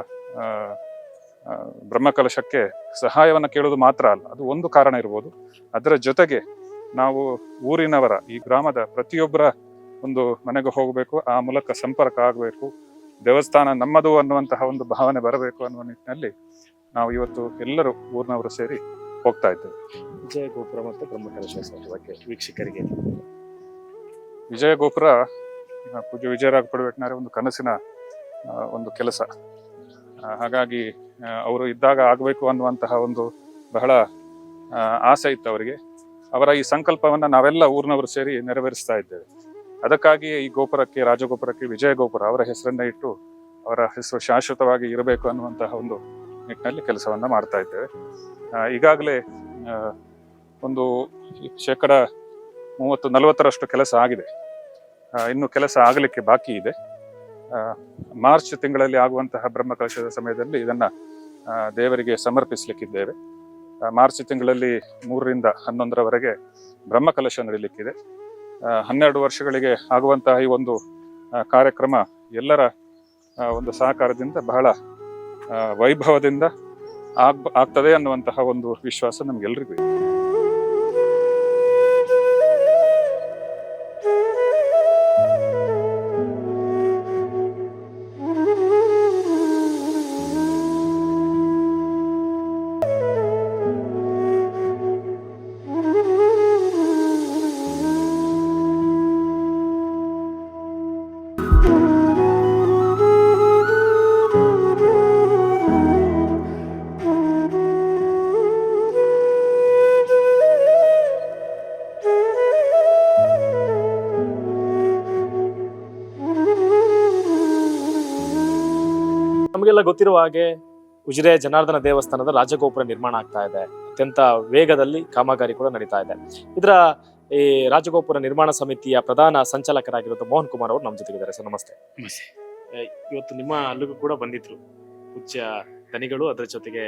ಬ್ರಹ್ಮಕಲಶಕ್ಕೆ ಸಹಾಯವನ್ನು ಕೇಳೋದು ಮಾತ್ರ ಅಲ್ಲ, ಅದು ಒಂದು ಕಾರಣ ಇರ್ಬೋದು. ಅದರ ಜೊತೆಗೆ ನಾವು ಊರಿನವರ, ಈ ಗ್ರಾಮದ ಪ್ರತಿಯೊಬ್ಬರ ಒಂದು ಮನೆಗೆ ಹೋಗಬೇಕು. ಆ ಮೂಲಕ ಸಂಪರ್ಕ ಆಗಬೇಕು. ದೇವಸ್ಥಾನ ನಮ್ಮದು ಅನ್ನುವಂತಹ ಒಂದು ಭಾವನೆ ಬರಬೇಕು ಅನ್ನುವ ನಿಟ್ಟಿನಲ್ಲಿ ನಾವು ಇವತ್ತು ಎಲ್ಲರೂ ಊರಿನವರು ಸೇರಿ ಹೋಗ್ತಾ ಇದ್ದೇವೆ. ವಿಜಯ ಗೋಪುರ ಮತ್ತು ಬ್ರಹ್ಮಕಲಶೋತ್ಸವದ ಬಗ್ಗೆ ವೀಕ್ಷಕರಿಗೆ. ವಿಜಯ ಗೋಪುರ ಪೂಜ್ಯ ವಿಜಯರಾಗ ಪಡವೆಟ್ನಾರೆ ಒಂದು ಕನಸಿನ ಒಂದು ಕೆಲಸ. ಹಾಗಾಗಿ ಅವರು ಇದ್ದಾಗ ಆಗಬೇಕು ಅನ್ನುವಂತಹ ಒಂದು ಬಹಳ ಆಸೆ ಇತ್ತು ಅವರಿಗೆ. ಅವರ ಈ ಸಂಕಲ್ಪವನ್ನು ನಾವೆಲ್ಲ ಊರಿನವರು ಸೇರಿ ನೆರವೇರಿಸ್ತಾ ಇದ್ದೇವೆ. ಅದಕ್ಕಾಗಿ ಈ ಗೋಪುರಕ್ಕೆ, ರಾಜಗೋಪುರಕ್ಕೆ, ವಿಜಯ ಗೋಪುರ ಅವರ ಹೆಸರನ್ನ ಇಟ್ಟು ಅವರ ಹೆಸರು ಶಾಶ್ವತವಾಗಿ ಇರಬೇಕು ಅನ್ನುವಂತಹ ಒಂದು ನಿಟ್ಟಿನಲ್ಲಿ ಕೆಲಸವನ್ನ ಮಾಡ್ತಾ ಇದ್ದೇವೆ. ಈಗಾಗಲೇ ಒಂದು ಶೇಕಡ ಮೂವತ್ತು, ನಲವತ್ತರಷ್ಟು ಕೆಲಸ ಆಗಿದೆ. ಇನ್ನು ಕೆಲಸ ಆಗಲಿಕ್ಕೆ ಬಾಕಿ ಇದೆ. ಮಾರ್ಚ್ ತಿಂಗಳಲ್ಲಿ ಆಗುವಂತಹ ಬ್ರಹ್ಮಕಲಶದ ಸಮಯದಲ್ಲಿ ಇದನ್ನ ದೇವರಿಗೆ ಸಮರ್ಪಿಸಲಿಕ್ಕಿದ್ದೇವೆ. ಮಾರ್ಚ್ ತಿಂಗಳಲ್ಲಿ ಮೂರರಿಂದ ಹನ್ನೊಂದರವರೆಗೆ ಬ್ರಹ್ಮಕಲಶ ನಡೀಲಿಕ್ಕಿದೆ. ಹನ್ನೆರಡು ವರ್ಷಗಳಿಗೆ ಆಗುವಂತಹ ಈ ಒಂದು ಕಾರ್ಯಕ್ರಮ ಎಲ್ಲರ ಒಂದು ಸಹಕಾರದಿಂದ ಬಹಳ ವೈಭವದಿಂದ ಆಗ್, ಆಗ್ತದೆ ಅನ್ನುವಂತಹ ಒಂದು ವಿಶ್ವಾಸ ನಮ್ಗೆಲ್ರಿಗೂ ಇದೆ. ಗೊತ್ತಿರುವ ಹಾಗೆ ಉಜಿರೆ ಜನಾರ್ದನ ದೇವಸ್ಥಾನದ ರಾಜಗೋಪುರ ನಿರ್ಮಾಣ ಆಗ್ತಾ ಇದೆ. ಅತ್ಯಂತ ವೇಗದಲ್ಲಿ ಕಾಮಗಾರಿ ಕೂಡ ನಡೀತಾ ಇದೆ. ಇದರ ಈ ರಾಜಗೋಪುರ ನಿರ್ಮಾಣ ಸಮಿತಿಯ ಪ್ರಧಾನ ಸಂಚಾಲಕರಾಗಿರೋದು ಮೋಹನ್ ಕುಮಾರ್ ಅವರು ನಮ್ಮ ಜೊತೆಗಿದ್ದಾರೆ ಸರ್ ನಮಸ್ತೆ. ನಮಸ್ತೆ. ಇವತ್ತು ನಿಮ್ಮ ಅಲ್ಲಿಗೂ ಕೂಡ ಬಂದಿದ್ರು. ಪೂಜ್ಯ ದನಿಗಳು ಅದರ ಜೊತೆಗೆ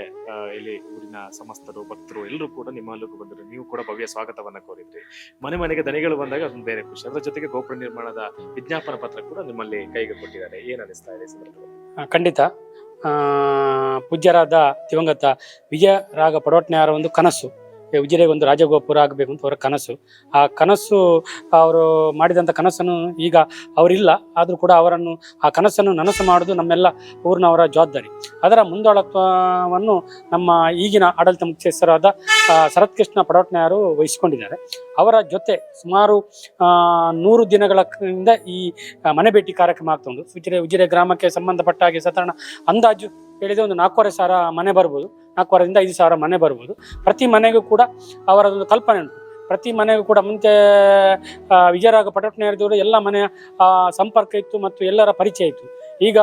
ಇಲ್ಲಿ ಊರಿನ ಸಮಸ್ತರು ಭಕ್ತರು ಎಲ್ಲರೂ ಕೂಡ ನಿಮ್ಮ ಅಲ್ಲಿಗೂ ಬಂದರು ನೀವು ಕೂಡ ಭವ್ಯ ಸ್ವಾಗತವನ್ನ ಕೋರಿದ್ರಿ. ಮನೆ ಮನೆಗೆ ದನಿಗಳು ಬಂದಾಗ ಅದೊಂದು ಬೇರೆ ಖುಷಿ. ಅದರ ಜೊತೆಗೆ ಗೋಪುರ ನಿರ್ಮಾಣದ ವಿಜ್ಞಾಪನ ಪತ್ರ ಕೂಡ ನಿಮ್ಮಲ್ಲಿ ಕೈಗೆ ಕೊಟ್ಟಿದ್ದಾರೆ. ಏನ್ ಅನಿಸ್ತಾ ಇದೆ ಸಂದರ್ಭದಲ್ಲಿ? ಖಂಡಿತ. ಪೂಜ್ಯರಾದ ದಿವಂಗತ ವಿಜಯ ರಾಗ ಪಡೋಟ್ನೆಯವರ ಒಂದು ಕನಸು. ಉಜಿರೆಗೆ ಒಂದು ರಾಜಗೋಪುರ ಆಗಬೇಕು ಅಂತ ಅವರ ಕನಸು. ಆ ಕನಸು, ಅವರು ಮಾಡಿದಂಥ ಕನಸನ್ನು ಈಗ ಅವರಿಲ್ಲ. ಆದರೂ ಕೂಡ ಅವರನ್ನು, ಆ ಕನಸನ್ನು ನನಸು ಮಾಡೋದು ನಮ್ಮೆಲ್ಲ ಊರಿನವರ ಜವಾಬ್ದಾರಿ. ಅದರ ಮುಂದಾಳತ್ವವನ್ನು ನಮ್ಮ ಈಗಿನ ಆಡಳಿತ ಮುಖ್ಯಸ್ಥರಾದ ಶರತ್ ಕೃಷ್ಣ ಪಡೋಟ್ನೆಯವರು ವಹಿಸಿಕೊಂಡಿದ್ದಾರೆ. ಅವರ ಜೊತೆ ಸುಮಾರು ನೂರು ದಿನಗಳ ಇಂದ ಈ ಮನೆ ಭೇಟಿ ಕಾರ್ಯಕ್ರಮ ಆಗ್ತಾ ಉಜಿರೆ ಉಜಿರೆ ಗ್ರಾಮಕ್ಕೆ ಸಂಬಂಧಪಟ್ಟ ಹಾಗೆ ಸಾಧಾರಣ ಅಂದಾಜು ಹೇಳಿದ್ರೆ ಒಂದು ನಾಲ್ಕೂವರೆ ಸಾವಿರ ಮನೆ ಬರ್ಬೋದು. ನಾಲ್ಕೂವರೆಯಿಂದ ಐದು ಸಾವಿರ ಮನೆ ಬರ್ಬೋದು. ಪ್ರತಿ ಮನೆಗೂ ಕೂಡ ಅವರದೊಂದು ಕಲ್ಪನೆ ಉಂಟು. ಪ್ರತಿ ಮನೆಗೂ ಕೂಡ ಮುಂಚೆ ವಿಜಯರಾಘ ಪಟೋಟ್ನೆಯರದವರು ಎಲ್ಲ ಮನೆಯ ಸಂಪರ್ಕ ಇತ್ತು ಮತ್ತು ಎಲ್ಲರ ಪರಿಚಯ ಇತ್ತು. ಈಗ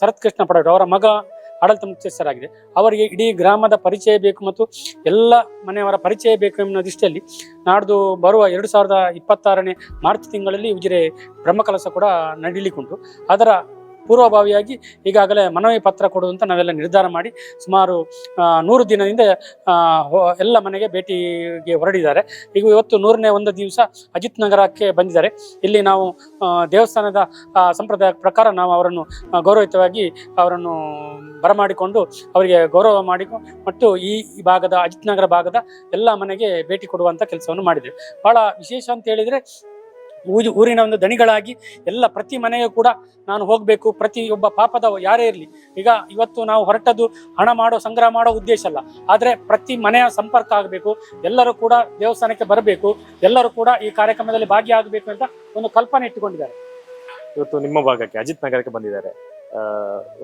ಶರತ್ ಕೃಷ್ಣ ಪಟೋಟ್ ಅವರ ಮಗ ಆಡಳಿತ ಮುಖ್ಯಸ್ಥರಾಗಿದೆ. ಅವರಿಗೆ ಇಡೀ ಗ್ರಾಮದ ಪರಿಚಯ ಬೇಕು ಮತ್ತು ಎಲ್ಲ ಮನೆಯವರ ಪರಿಚಯ ಬೇಕು ಎನ್ನುವ ದೃಷ್ಟಿಯಲ್ಲಿ ನಾಡ್ದು ಬರುವ ಎರಡು ಸಾವಿರದ ಇಪ್ಪತ್ತಾರನೇ ಮಾರ್ಚ್ ತಿಂಗಳಲ್ಲಿ ಉಜಿರೆ ಬ್ರಹ್ಮಕಲಸ ಕೂಡ ನಡೀಲಿಕ್ಕುಂಟು. ಅದರ ಪೂರ್ವಭಾವಿಯಾಗಿ ಈಗಾಗಲೇ ಮನವಿ ಪತ್ರ ಕೊಡುವಂತ ನಾವೆಲ್ಲ ನಿರ್ಧಾರ ಮಾಡಿ ಸುಮಾರು ನೂರು ದಿನದಿಂದ ಎಲ್ಲ ಮನೆಗೆ ಭೇಟಿಗೆ ಹೊರಡಿದ್ದಾರೆ. ಈಗ ಇವತ್ತು ನೂರನೇ ಒಂದು ದಿವಸ ಅಜಿತ್ ನಗರಕ್ಕೆ ಬಂದಿದ್ದಾರೆ. ಇಲ್ಲಿ ನಾವು ದೇವಸ್ಥಾನದ ಸಂಪ್ರದಾಯ ಪ್ರಕಾರ ನಾವು ಅವರನ್ನು ಗೌರವಿತವಾಗಿ ಅವರನ್ನು ಬರಮಾಡಿಕೊಂಡು ಅವರಿಗೆ ಗೌರವ ಮಾಡಿ ಮತ್ತು ಈ ಭಾಗದ, ಅಜಿತ್ ನಗರ ಭಾಗದ ಎಲ್ಲ ಮನೆಗೆ ಭೇಟಿ ಕೊಡುವಂಥ ಕೆಲಸವನ್ನು ಮಾಡಿದ್ದೇವೆ. ಬಹಳ ವಿಶೇಷ ಅಂತ ಹೇಳಿದ್ರೆ ಊರಿನ ಒಂದು ದಣಿಗಳಾಗಿ ಎಲ್ಲ ಪ್ರತಿ ಮನೆಗೆ ಕೂಡ ನಾನು ಹೋಗಬೇಕು. ಪ್ರತಿಯೊಬ್ಬ ಪಾಪದ ಯಾರೇ ಇರಲಿ. ಈಗ ಇವತ್ತು ನಾವು ಹೊರಟದ್ದು ಹಣ ಮಾಡೋ, ಸಂಗ್ರಹ ಮಾಡೋ ಉದ್ದೇಶ ಅಲ್ಲ. ಆದರೆ ಪ್ರತಿ ಮನೆಯ ಸಂಪರ್ಕ ಆಗಬೇಕು. ಎಲ್ಲರೂ ಕೂಡ ದೇವಸ್ಥಾನಕ್ಕೆ ಬರಬೇಕು. ಎಲ್ಲರೂ ಕೂಡ ಈ ಕಾರ್ಯಕ್ರಮದಲ್ಲಿ ಭಾಗಿಯಾಗಬೇಕು ಅಂತ ಒಂದು ಕಲ್ಪನೆ ಇಟ್ಟುಕೊಂಡಿದ್ದಾರೆ. ಇವತ್ತು ನಿಮ್ಮ ಭಾಗಕ್ಕೆ, ಅಜಿತ್ ನಗರಕ್ಕೆ ಬಂದಿದ್ದಾರೆ.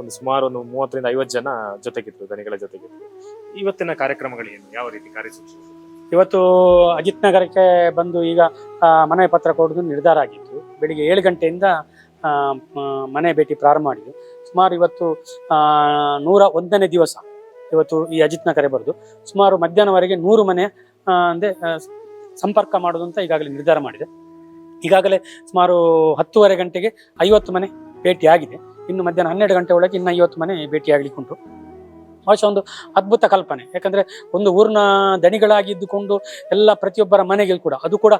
ಒಂದು ಸುಮಾರು ಒಂದು ಮೂವತ್ತರಿಂದ ಐವತ್ತು ಜನ ಜೊತೆಗಿದ್ರು ದನಿಗಳ ಜೊತೆಗಿದ್ರು. ಇವತ್ತಿನ ಕಾರ್ಯಕ್ರಮಗಳು ಏನು? ಯಾವ ರೀತಿ ಕಾರ್ಯಸೂಚಿ? ಇವತ್ತು ಅಜಿತ್ ನಗರಕ್ಕೆ ಬಂದು ಈಗ ಮನೆ ಪತ್ರ ಕೊಡೋದು ನಿರ್ಧಾರ ಆಗಿತ್ತು. ಬೆಳಿಗ್ಗೆ ಏಳು ಗಂಟೆಯಿಂದ ಮನೆ ಭೇಟಿ ಪ್ರಾರಂಭ ಮಾಡಿದ್ವಿ ಸುಮಾರು ಇವತ್ತು ನೂರ ಒಂದನೇ ದಿವಸ ಇವತ್ತು ಈ ಅಜಿತ್ ನಗರ ಬರೆದು. ಸುಮಾರು ಮಧ್ಯಾಹ್ನವರೆಗೆ ನೂರು ಮನೆ ಅಂದರೆ ಸಂಪರ್ಕ ಮಾಡೋದು ಅಂತ ಈಗಾಗಲೇ ನಿರ್ಧಾರ ಮಾಡಿದೆ. ಈಗಾಗಲೇ ಸುಮಾರು ಹತ್ತೂವರೆ ಗಂಟೆಗೆ ಐವತ್ತು ಮನೆ ಭೇಟಿ ಆಗಿದೆ ಇನ್ನು ಮಧ್ಯಾಹ್ನ ಹನ್ನೆರಡು ಗಂಟೆ ಒಳಗೆ ಇನ್ನು ಐವತ್ತು ಮನೆ ಭೇಟಿ ಬಹುಶಃ ಒಂದು ಅದ್ಭುತ ಕಲ್ಪನೆ. ಯಾಕಂದ್ರೆ ಒಂದು ಊರಿನ ದಣಿಗಳಾಗಿದ್ದುಕೊಂಡು ಎಲ್ಲ ಪ್ರತಿಯೊಬ್ಬರ ಮನೆಗೆ ಕೂಡ, ಅದು ಕೂಡ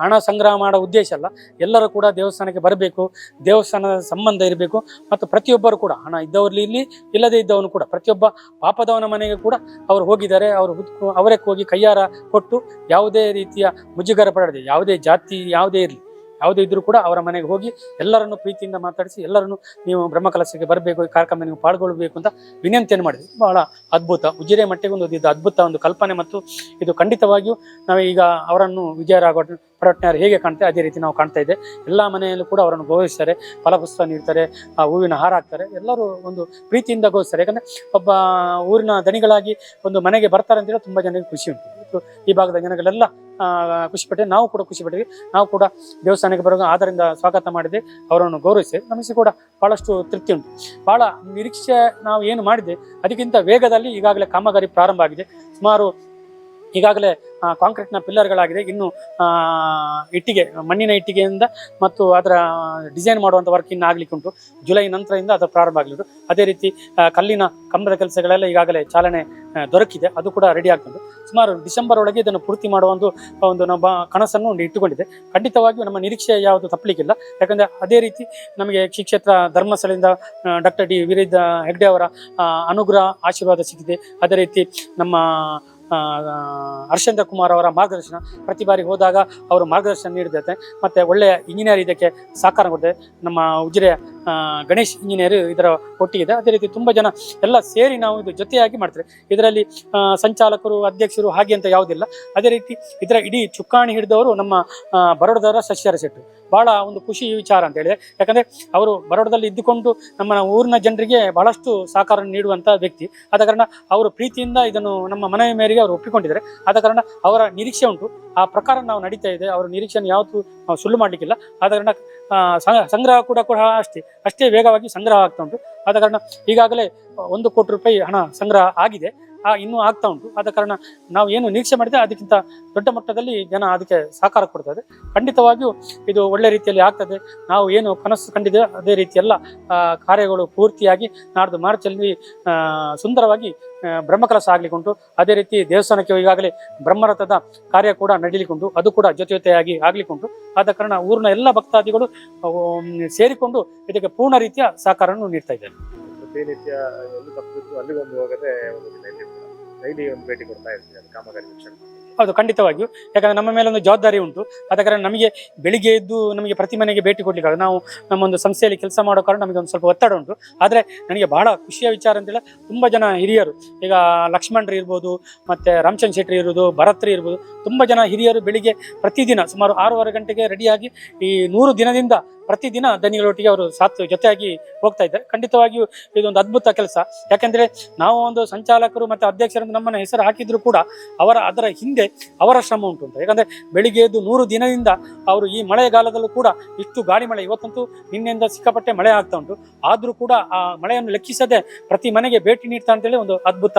ಹಣ ಸಂಗ್ರಹ ಮಾಡೋ ಉದ್ದೇಶ ಅಲ್ಲ. ಎಲ್ಲರೂ ಕೂಡ ದೇವಸ್ಥಾನಕ್ಕೆ ಬರಬೇಕು, ದೇವಸ್ಥಾನದ ಸಂಬಂಧ ಇರಬೇಕು, ಮತ್ತು ಪ್ರತಿಯೊಬ್ಬರು ಕೂಡ, ಹಣ ಇದ್ದವರಲ್ಲಿ ಇಲ್ಲಿ, ಇಲ್ಲದೇ ಇದ್ದವನು ಕೂಡ, ಪ್ರತಿಯೊಬ್ಬ ಪಾಪದವನ ಮನೆಗೆ ಕೂಡ ಅವರು ಹೋಗಿದ್ದಾರೆ, ಅವರು ಹುದ್ಕು- ಅವರೇ ಹೋಗಿ ಕೈಯಾರ ಕೊಟ್ಟು ಯಾವುದೇ ರೀತಿಯ ಮುಜುಗರ ಪಡದೆ ಯಾವುದೇ ಜಾತಿ ಯಾವುದೇ ಇರಲಿ. ಯಾವುದೇ ಇದ್ರೂ ಕೂಡ ಅವರ ಮನೆಗೆ ಹೋಗಿ ಎಲ್ಲರನ್ನು ಪ್ರೀತಿಯಿಂದ ಮಾತಾಡಿಸಿ ಎಲ್ಲರನ್ನು ನೀವು ಬ್ರಹ್ಮಕಲಸಕ್ಕೆ ಬರಬೇಕು, ಈ ಕಾರ್ಯಕ್ರಮ ನೀವು ಪಾಲ್ಗೊಳ್ಳಬೇಕು ಅಂತ ವಿನಂತಿಯನ್ನು ಮಾಡಿದ್ವಿ. ಬಹಳ ಅದ್ಭುತ. ಉಜಿರೆ ಮಟ್ಟಿಗೆ ಒಂದು ಇದು ಅದ್ಭುತ ಒಂದು ಕಲ್ಪನೆ ಮತ್ತು ಇದು ಖಂಡಿತವಾಗಿಯೂ ನಾವು ಈಗ ಅವರನ್ನು ವಿಜಯರಾಘವ ಪಡಟ್ನಾರು ಹೇಗೆ ಕಾಣ್ತೇವೆ ಅದೇ ರೀತಿ ನಾವು ಕಾಣ್ತಾ ಇದ್ದೆ. ಎಲ್ಲ ಮನೆಯಲ್ಲೂ ಕೂಡ ಅವರನ್ನು ಗೌರವಿಸ್ತಾರೆ ಫಲಪುಷ್ಪ ನೀಡ್ತಾರೆ, ಆ ಹೂವಿನ ಹಾರ ಹಾಕ್ತಾರೆ. ಎಲ್ಲರೂ ಒಂದು ಪ್ರೀತಿಯಿಂದ ಗೌರವಿಸ್ತಾರೆ ಯಾಕಂದರೆ ಒಬ್ಬ ಊರಿನ ದನಿಗಳಾಗಿ ಒಂದು ಮನೆಗೆ ಬರ್ತಾರೆ ಅಂತೇಳಿ ತುಂಬ ಜನರಿಗೆ ಖುಷಿ ಉಂಟು. ಇವತ್ತು ಈ ಭಾಗದ ಜನಗಳೆಲ್ಲ ಆ, ಖುಷಿ ಪಟ್ಟಿದೆ ನಾವು ಕೂಡ ಖುಷಿ ಪಟ್ಟಿದ್ವಿ ನಾವು ಕೂಡ ದೇವಸ್ಥಾನಕ್ಕೆ ಬರೋ ಆದ್ದರಿಂದ ಸ್ವಾಗತ ಮಾಡಿದೆ. ಅವರನ್ನು ಗೌರವಿಸಿ. ನಮಗೆ ಕೂಡ ಬಹಳಷ್ಟು ತೃಪ್ತಿ ಉಂಟು. ಬಹಳ ನಿರೀಕ್ಷೆ ನಾವು ಏನು ಮಾಡಿದೆ ಅದಕ್ಕಿಂತ ವೇಗದಲ್ಲಿ ಈಗಾಗಲೇ ಕಾಮಗಾರಿ ಪ್ರಾರಂಭ ಆಗಿದೆ. ಸುಮಾರು ಈಗಾಗಲೇ ಕಾಂಕ್ರೀಟ್ನ ಪಿಲ್ಲರ್ಗಳಾಗಿದೆ ಇನ್ನು ಇಟ್ಟಿಗೆ, ಮಣ್ಣಿನ ಇಟ್ಟಿಗೆಯಿಂದ ಮತ್ತು ಅದರ ಡಿಸೈನ್ ಮಾಡುವಂಥ ವರ್ಕ್ ಇನ್ನು ಆಗ್ಲಿಕ್ಕೆ ಉಂಟು. ಜುಲೈ ನಂತರದಿಂದ ಅದು ಪ್ರಾರಂಭ ಆಗಲಿದ್ದು. ಅದೇ ರೀತಿ ಕಲ್ಲಿನ ಕಂಬದ ಕೆಲಸಗಳೆಲ್ಲ ಈಗಾಗಲೇ ಚಾಲನೆ ದೊರಕಿದೆ. ಅದು ಕೂಡ ರೆಡಿ ಆಗ್ತದೆ. ಸುಮಾರು ಡಿಸೆಂಬರ್ ಒಳಗೆ ಇದನ್ನು ಪೂರ್ತಿ ಮಾಡುವ ಒಂದು ಒಂದು ನಮ್ಮ ಕನಸನ್ನು ಇಟ್ಟುಕೊಂಡಿದೆ. ಖಂಡಿತವಾಗಿಯೂ ನಮ್ಮ ನಿರೀಕ್ಷೆ ಯಾವುದು ತಪ್ಪಲಿಕ್ಕಿಲ್ಲ. ಯಾಕಂದ್ರೆ ಅದೇ ರೀತಿ ನಮಗೆ ಕ್ಷೇತ್ರ ಧರ್ಮಸ್ಥಳದಿಂದ ಡಾಕ್ಟರ್ ಡಿ. ವೀರೇಂದ್ರ ಹೆಗ್ಡೆ ಅವರ ಅನುಗ್ರಹ, ಆಶೀರ್ವಾದ ಸಿಕ್ಕಿದೆ. ಅದೇ ರೀತಿ ನಮ್ಮ ಹರ್ಷೇಂದ್ರ ಕುಮಾರ್ ಅವರ ಮಾರ್ಗದರ್ಶನ. ಪ್ರತಿ ಬಾರಿ ಹೋದಾಗ ಅವರು ಮಾರ್ಗದರ್ಶನ ನೀಡಿದಂತೆ ಮತ್ತು ಒಳ್ಳೆಯ ಇಂಜಿನಿಯರ್ ಇದಕ್ಕೆ ಸಹಕಾರ ಕೊಡುತ್ತೆ. ನಮ್ಮ ಉಜಿರೆಯ ಆ, ಗಣೇಶ್ ಇಂಜಿನಿಯರ್ ಇದರ ಒಟ್ಟಿಗಿದೆ. ಅದೇ ರೀತಿ ತುಂಬ ಜನ ಎಲ್ಲ ಸೇರಿ ನಾವು ಇದು ಜೊತೆಯಾಗಿ ಮಾಡ್ತಾರೆ ಇದರಲ್ಲಿ ಸಂಚಾಲಕರು, ಅಧ್ಯಕ್ಷರು ಹಾಗೆ ಅಂತ ಯಾವುದಿಲ್ಲ. ಅದೇ ರೀತಿ ಇದರ ಇಡೀ ಚುಕ್ಕಾಣಿ ಹಿಡಿದವರು ನಮ್ಮ ಬರೋಡದವರ ಸಸ್ಯಾರ ಶೆಟ್ಟು. ಬಹಳ ಒಂದು ಖುಷಿ ವಿಚಾರ ಅಂತ ಹೇಳಿದೆ. ಯಾಕಂದ್ರೆ ಅವರು ಬರೋಡದಲ್ಲಿ ಇದ್ದುಕೊಂಡು ನಮ್ಮ ಊರಿನ ಜನರಿಗೆ ಬಹಳಷ್ಟು ಸಹಕಾರ ನೀಡುವಂತ ವ್ಯಕ್ತಿ. ಆದ ಕಾರಣ ಅವರು ಪ್ರೀತಿಯಿಂದ ಇದನ್ನು ನಮ್ಮ ಮನವಿ ಮೇರೆಗೆ ಅವರು ಒಪ್ಪಿಕೊಂಡಿದ್ದಾರೆ. ಆದ ಕಾರಣ ಅವರ ನಿರೀಕ್ಷೆ ಉಂಟು. ಆ ಪ್ರಕಾರ ನಾವು ನಡೀತಾ ಇದೆ. ಅವರ ನಿರೀಕ್ಷೆಯನ್ನು ಯಾವತ್ತೂ ನಾವು ಸುಳ್ಳು ಮಾಡಲಿಕ್ಕಿಲ್ಲ. ಆದ ಕಾರಣ ಸಂಗ್ರಹ ಕೂಡ ಕೂಡ ಅಷ್ಟೇ ಅಷ್ಟೇ ವೇಗವಾಗಿ ಸಂಗ್ರಹ ಆಗ್ತಾ ಉಂಟು. ಆದ ಕಾರಣ ಈಗಾಗಲೇ ಒಂದು ಕೋಟಿ ರೂಪಾಯಿ ಹಣ ಸಂಗ್ರಹ ಆಗಿದೆ. ಆ ಇನ್ನೂ ಆಗ್ತಾ ಉಂಟು. ಆದ ಕಾರಣ ನಾವು ಏನು ನಿರೀಕ್ಷೆ ಮಾಡಿದ್ರೆ ಅದಕ್ಕಿಂತ ದೊಡ್ಡ ಮಟ್ಟದಲ್ಲಿ ಜನ ಅದಕ್ಕೆ ಸಹಕಾರ ಕೊಡ್ತದೆ. ಖಂಡಿತವಾಗಿಯೂ ಇದು ಒಳ್ಳೆ ರೀತಿಯಲ್ಲಿ ಆಗ್ತದೆ. ನಾವು ಏನು ಕನಸು ಕಂಡಿದೆ ಅದೇ ರೀತಿಯೆಲ್ಲ ಕಾರ್ಯಗಳು ಪೂರ್ತಿಯಾಗಿ ನಾಡ್ದು ಮಾರ್ಚಲ್ಲಿ ಸುಂದರವಾಗಿ ಬ್ರಹ್ಮಕಲಸ ಆಗ್ಲಿಕ್ಕುಂಟು. ಅದೇ ರೀತಿ ದೇವಸ್ಥಾನಕ್ಕೆ ಈಗಾಗಲೇ ಬ್ರಹ್ಮರಥದ ಕಾರ್ಯ ಕೂಡ ನಡೀಲಿಕ್ಕುಂಟು. ಅದು ಕೂಡ ಜೊತೆ ಜೊತೆಯಾಗಿ ಆಗ್ಲಿಕ್ಕುಂಟು. ಆದ ಕಾರಣ ಊರಿನ ಎಲ್ಲ ಭಕ್ತಾದಿಗಳು ಸೇರಿಕೊಂಡು ಇದಕ್ಕೆ ಪೂರ್ಣ ರೀತಿಯ ಸಹಕಾರವನ್ನು ನೀಡ್ತಾ ಇದ್ದಾರೆ. ಪ್ರತಿನಿತ್ಯ ಎಲ್ಲೂ ತಪ್ಪಿದ್ರು ಅಲ್ಲಿಗೊಂದು ಹೋಗದೆ ಒಂದು ಡೈಲಿ ಡೈಲಿ ಒಂದು ಭೇಟಿ ಕೊಡ್ತಾ ಇರ್ತೀವಿ, ಅದು ಕಾಮಗಾರಿ ವೀಕ್ಷಣೆ. ಹೌದು, ಖಂಡಿತವಾಗಿಯೂ. ಯಾಕಂದ್ರೆ ನಮ್ಮ ಮೇಲೆ ಒಂದು ಜವಾಬ್ದಾರಿ ಉಂಟು. ಆದ ಕಾರಣ ನಮಗೆ ಬೆಳಿಗ್ಗೆ ಎದ್ದು ನಮಗೆ ಪ್ರತಿ ಮನೆಗೆ ಭೇಟಿ ಕೊಡ್ಲಿಕ್ಕಾಗ ನಾವು ನಮ್ಮ ಒಂದು ಸಂಸ್ಥೆಯಲ್ಲಿ ಕೆಲಸ ಮಾಡೋ ಕಾರಣ ನಮಗೆ ಒಂದು ಸ್ವಲ್ಪ ಒತ್ತಡ ಉಂಟು. ಆದರೆ ನನಗೆ ಬಹಳ ಖುಷಿಯ ವಿಚಾರ ಅಂತೇಳಿ ತುಂಬ ಜನ ಹಿರಿಯರು, ಈಗ ಲಕ್ಷ್ಮಣ್ರಿ ಇರ್ಬೋದು, ಮತ್ತೆ ರಾಮಚಂದ್ರ ಶೆಟ್ಟಿ ಇರ್ಬೋದು ಭರತ್ರಿ ಇರ್ಬೋದು, ತುಂಬ ಜನ ಹಿರಿಯರು ಬೆಳಿಗ್ಗೆ ಪ್ರತಿದಿನ ಸುಮಾರು ಆರೂವರೆ ಗಂಟೆಗೆ ರೆಡಿಯಾಗಿ ಈ ನೂರು ದಿನದಿಂದ ಪ್ರತಿದಿನ ದನಿಗಳೊಟ್ಟಿಗೆ ಅವರು ಸಾತ್ ಜೊತೆಯಾಗಿ ಹೋಗ್ತಾ ಇದ್ದಾರೆ. ಖಂಡಿತವಾಗಿಯೂ ಇದೊಂದು ಅದ್ಭುತ ಕೆಲಸ. ಯಾಕಂದ್ರೆ ನಾವು ಒಂದು ಸಂಚಾಲಕರು ಮತ್ತು ಅಧ್ಯಕ್ಷರಂತ ನಮ್ಮನ್ನ ಹೆಸರು ಹಾಕಿದ್ರು ಕೂಡ ಅವರ ಅದರ ಹಿಂದೆ ಅವರ ಶ್ರಮ ಉಂಟು ಅಂತ. ಯಾಕಂದ್ರೆ ಬೆಳಿಗ್ಗೆ ಎದ್ದು ನೂರು ದಿನದಿಂದ ಅವರು ಈ ಮಳೆಗಾಲದಲ್ಲೂ ಕೂಡ ಇಷ್ಟು ಗಾಳಿ ಮಳೆ. ಇವತ್ತಂತೂ ನಿನ್ನೆಯಿಂದ ಸಿಕ್ಕಾಪಟ್ಟೆ ಮಳೆ ಆಗ್ತಾ ಉಂಟು. ಆದ್ರೂ ಕೂಡ ಆ ಮಳೆಯನ್ನು ಲೆಕ್ಕಿಸದೆ ಪ್ರತಿ ಮನೆಗೆ ಭೇಟಿ ನೀಡ್ತಾ ಅಂತೇಳಿ ಒಂದು ಅದ್ಭುತ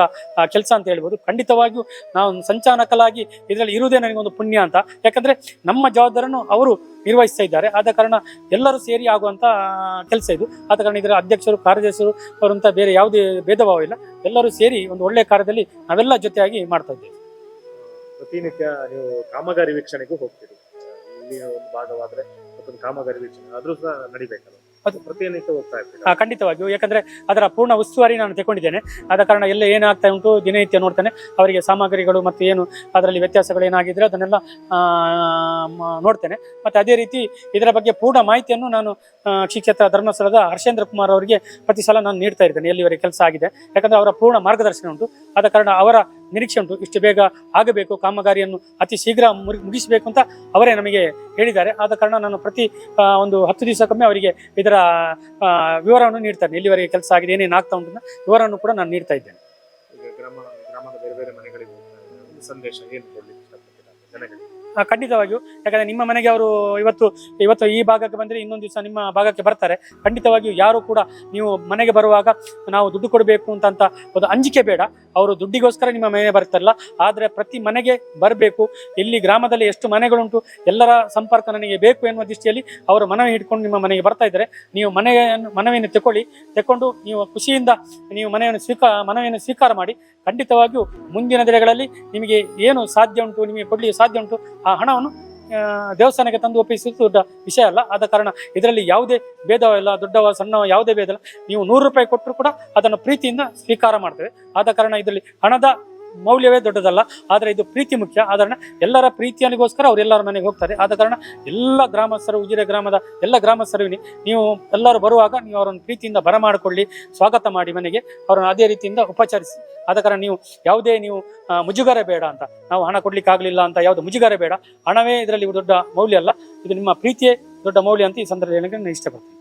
ಕೆಲಸ ಅಂತ ಹೇಳ್ಬೋದು. ಖಂಡಿತವಾಗಿಯೂ ನಾವು ಒಂದು ಸಂಚಾಲಕಲಾಗಿ ಇದರಲ್ಲಿ ಇರುವುದೇ ನನಗೆ ಒಂದು ಪುಣ್ಯ ಅಂತ. ಯಾಕಂದ್ರೆ ನಮ್ಮ ಜವಾಬ್ದಾರಿಯನ್ನು ಅವರು ನಿರ್ವಹಿಸ್ತಾ ಇದ್ದಾರೆ. ಆದ ಕಾರಣ ಎಲ್ಲರೂ ಸೇರಿ ಆಗುವಂತ ಕೆಲಸ ಇದು. ಆದ ಕಾರಣ ಇದರ ಅಧ್ಯಕ್ಷರು, ಕಾರ್ಯದರ್ಶರು ಅವರಂತ ಬೇರೆ ಯಾವುದೇ ಭೇದ ಭಾವ ಇಲ್ಲ. ಎಲ್ಲರೂ ಸೇರಿ ಒಂದು ಒಳ್ಳೆಯ ಕಾರ್ಯದಲ್ಲಿ ನಾವೆಲ್ಲ ಜೊತೆಯಾಗಿ ಮಾಡ್ತಾ ಇದ್ದೇವೆ. ಪ್ರತಿನಿತ್ಯ ನೀವು ಕಾಮಗಾರಿ ವೀಕ್ಷಣೆಗೂ ಹೋಗ್ತೀರಿ. ಇಲ್ಲಿ ಒಂದು ಭಾಗವಾದ್ರೆ ಮತ್ತೊಂದು ಕಾಮಗಾರಿ ವೀಕ್ಷಣೆ ಆದ್ರೂ ಸಹ ನಡಿಬೇಕಲ್ಲ. ಅದು- ಪ್ರತಿನಿತ್ಯ ಹೋಗ್ತಾ ಇರ್ತೀವಿ ಆ, ಖಂಡಿತವಾಗಿಯೂ. ಯಾಕಂದ್ರೆ ಅದರ ಪೂರ್ಣ ಉಸ್ತುವಾರಿ ನಾನು ತಗೊಂಡಿದ್ದೇನೆ ಆದ ಕಾರಣ ಎಲ್ಲ ಏನಾಗ್ತಾ ಉಂಟು ದಿನನಿತ್ಯ ನೋಡ್ತೇನೆ. ಅವರಿಗೆ ಸಾಮಗ್ರಿಗಳು ಮತ್ತು ಏನು ಅದರಲ್ಲಿ ವ್ಯತ್ಯಾಸಗಳು ಏನಾಗಿದ್ರೆ ಅದನ್ನೆಲ್ಲ ಆ, ಮ- ನೋಡ್ತೇನೆ. ಮತ್ತು ಅದೇ ರೀತಿ ಇದರ ಬಗ್ಗೆ ಪೂರ್ಣ ಮಾಹಿತಿಯನ್ನು ನಾನು ಆ, ಕ್ಷೇತ್ರ ಧರ್ಮಸ್ಥಳದ ಹರ್ಷೇಂದ್ರ ಕುಮಾರ್ ಅವರಿಗೆ ಪ್ರತಿ ಸಲ ನಾನು ನೀಡ್ತಾ ಇರ್ತೇನೆ. ಎಲ್ಲಿವರೆಗೆ ಕೆಲಸ ಆಗಿದೆ. ಯಾಕಂದ್ರೆ ಅವರ ಪೂರ್ಣ ಮಾರ್ಗದರ್ಶನ ಉಂಟು. ಆದ ಕಾರಣ ಅವರ ನಿರೀಕ್ಷೆ ಉಂಟು. ಇಷ್ಟು ಬೇಗ ಆಗಬೇಕು, ಕಾಮಗಾರಿಯನ್ನು ಅತಿ ಶೀಘ್ರ ಮುಗಿಸಬೇಕು ಅಂತ ಅವರೇ ನಮಗೆ ಹೇಳಿದ್ದಾರೆ. ಆದ ಕಾರಣ ನಾನು ಪ್ರತಿ ಒಂದು ಹತ್ತು ದಿವಸಕ್ಕೊಮ್ಮೆ ಅವರಿಗೆ ಇದರ ವಿವರವನ್ನು ನೀಡ್ತಾನೆ. ಇಲ್ಲಿವರೆಗೆ ಕೆಲಸ ಆಗಿದೆ, ಏನೇನು ಆಗ್ತಾ ಉಂಟು ವಿವರವನ್ನು ಕೂಡ ನಾನು ನೀಡ್ತಾ ಇದ್ದೇನೆ. ಸಂದೇಶ ಏನು ಜನಗಳಿಗೆ? ಖಂಡಿತವಾಗಿಯೂ. ಯಾಕಂದ್ರೆ ನಿಮ್ಮ ಮನೆಗೆ ಅವರು ಇವತ್ತು ಇವತ್ತು ಈ ಭಾಗಕ್ಕೆ ಬಂದರೆ ಇನ್ನೊಂದು ದಿವಸ ನಿಮ್ಮ ಭಾಗಕ್ಕೆ ಬರ್ತಾರೆ. ಖಂಡಿತವಾಗಿಯೂ ಯಾರು ಕೂಡ ನೀವು ಮನೆಗೆ ಬರುವಾಗ ನಾವು ದುಡ್ಡು ಕೊಡಬೇಕು ಅಂತ ಒಂದು ಅಂಜಿಕೆ ಬೇಡ. ಅವರು ದುಡ್ಡಿಗೋಸ್ಕರ ನಿಮ್ಮ ಮನೆಗೆ ಬರ್ತಾರಲ್ಲ, ಆದರೆ ಪ್ರತಿ ಮನೆಗೆ ಬರಬೇಕು. ಇಲ್ಲಿ ಗ್ರಾಮದಲ್ಲಿ ಎಷ್ಟು ಮನೆಗಳುಂಟು, ಎಲ್ಲರ ಸಂಪರ್ಕ ನನಗೆ ಬೇಕು ಎನ್ನುವ ದೃಷ್ಟಿಯಲ್ಲಿ ಅವರು ಮನವಿ ಹಿಡ್ಕೊಂಡು ನಿಮ್ಮ ಮನೆಗೆ ಬರ್ತಾ ಇದ್ದಾರೆ. ನೀವು ಮನೆಯನ್ನು, ಮನವಿಯನ್ನು ತಗೊಳ್ಳಿ ತಗೊಂಡು ನೀವು ಖುಷಿಯಿಂದ ನೀವು ಮನೆಯನ್ನು ಸ್ವೀಕಾರ ಮನವಿಯನ್ನು ಸ್ವೀಕಾರ ಮಾಡಿ. ಖಂಡಿತವಾಗಿಯೂ ಮುಂದಿನ ದಿನಗಳಲ್ಲಿ ನಿಮಗೆ ಏನು ಸಾಧ್ಯ ಉಂಟು, ನಿಮಗೆ ಕೊಡ್ಲಿಕ್ಕೆ ಸಾಧ್ಯ ಉಂಟು ಆ ಹಣವನ್ನು ದೇವಸ್ಥಾನಕ್ಕೆ ತಂದು ಒಪ್ಪಿಸುವುದು ದೊಡ್ಡ ವಿಷಯ ಅಲ್ಲ. ಆದ ಕಾರಣ ಇದರಲ್ಲಿ ಯಾವುದೇ ಭೇದವಿಲ್ಲ ದೊಡ್ಡವ, ಸಣ್ಣವ ಯಾವುದೇ ಭೇದ ಇಲ್ಲ. ನೀವು ನೂರು ರೂಪಾಯಿ ಕೊಟ್ಟರು ಕೂಡ ಅದನ್ನು ಪ್ರೀತಿಯಿಂದ ಸ್ವೀಕಾರ ಮಾಡ್ತೇವೆ. ಆದ ಕಾರಣ ಇದರಲ್ಲಿ ಹಣದ ಮೌಲ್ಯವೇ ದೊಡ್ಡದಲ್ಲ, ಆದರೆ ಇದು ಪ್ರೀತಿ ಮುಖ್ಯ. ಆದ ಕಾರಣ ಎಲ್ಲರ ಪ್ರೀತಿಯನಿಗೋಸ್ಕರ ಅವರೆಲ್ಲರ ಮನೆಗೆ ಹೋಗ್ತಾರೆ. ಆದ ಕಾರಣ ಎಲ್ಲ ಗ್ರಾಮಸ್ಥರು, ಉಜಿರೆ ಗ್ರಾಮದ ಎಲ್ಲ ಗ್ರಾಮಸ್ಥರು ನೀವು ಎಲ್ಲರೂ ಬರುವಾಗ ನೀವು ಅವರನ್ನು ಪ್ರೀತಿಯಿಂದ ಬರಮಾಡಿಕೊಳ್ಳಿ ಸ್ವಾಗತ ಮಾಡಿ ಮನೆಗೆ, ಅವರನ್ನು ಅದೇ ರೀತಿಯಿಂದ ಉಪಚರಿಸಿ. ಆದ ಕಾರಣ ನೀವು ಯಾವುದೇ ನೀವು ಮುಜುಗರ ಬೇಡ ಅಂತ, ನಾವು ಹಣ ಕೊಡ್ಲಿಕ್ಕೆ ಆಗಲಿಲ್ಲ ಅಂತ ಯಾವುದು ಮುಜುಗರ ಬೇಡ. ಹಣವೇ ಇದರಲ್ಲಿ ದೊಡ್ಡ ಮೌಲ್ಯ ಅಲ್ಲ, ಇದು ನಿಮ್ಮ ಪ್ರೀತಿಯೇ ದೊಡ್ಡ ಮೌಲ್ಯ ಅಂತ ಈ ಸಂದರ್ಭದಲ್ಲಿ ನಾನು ಇಷ್ಟಪಡ್ತೀನಿ.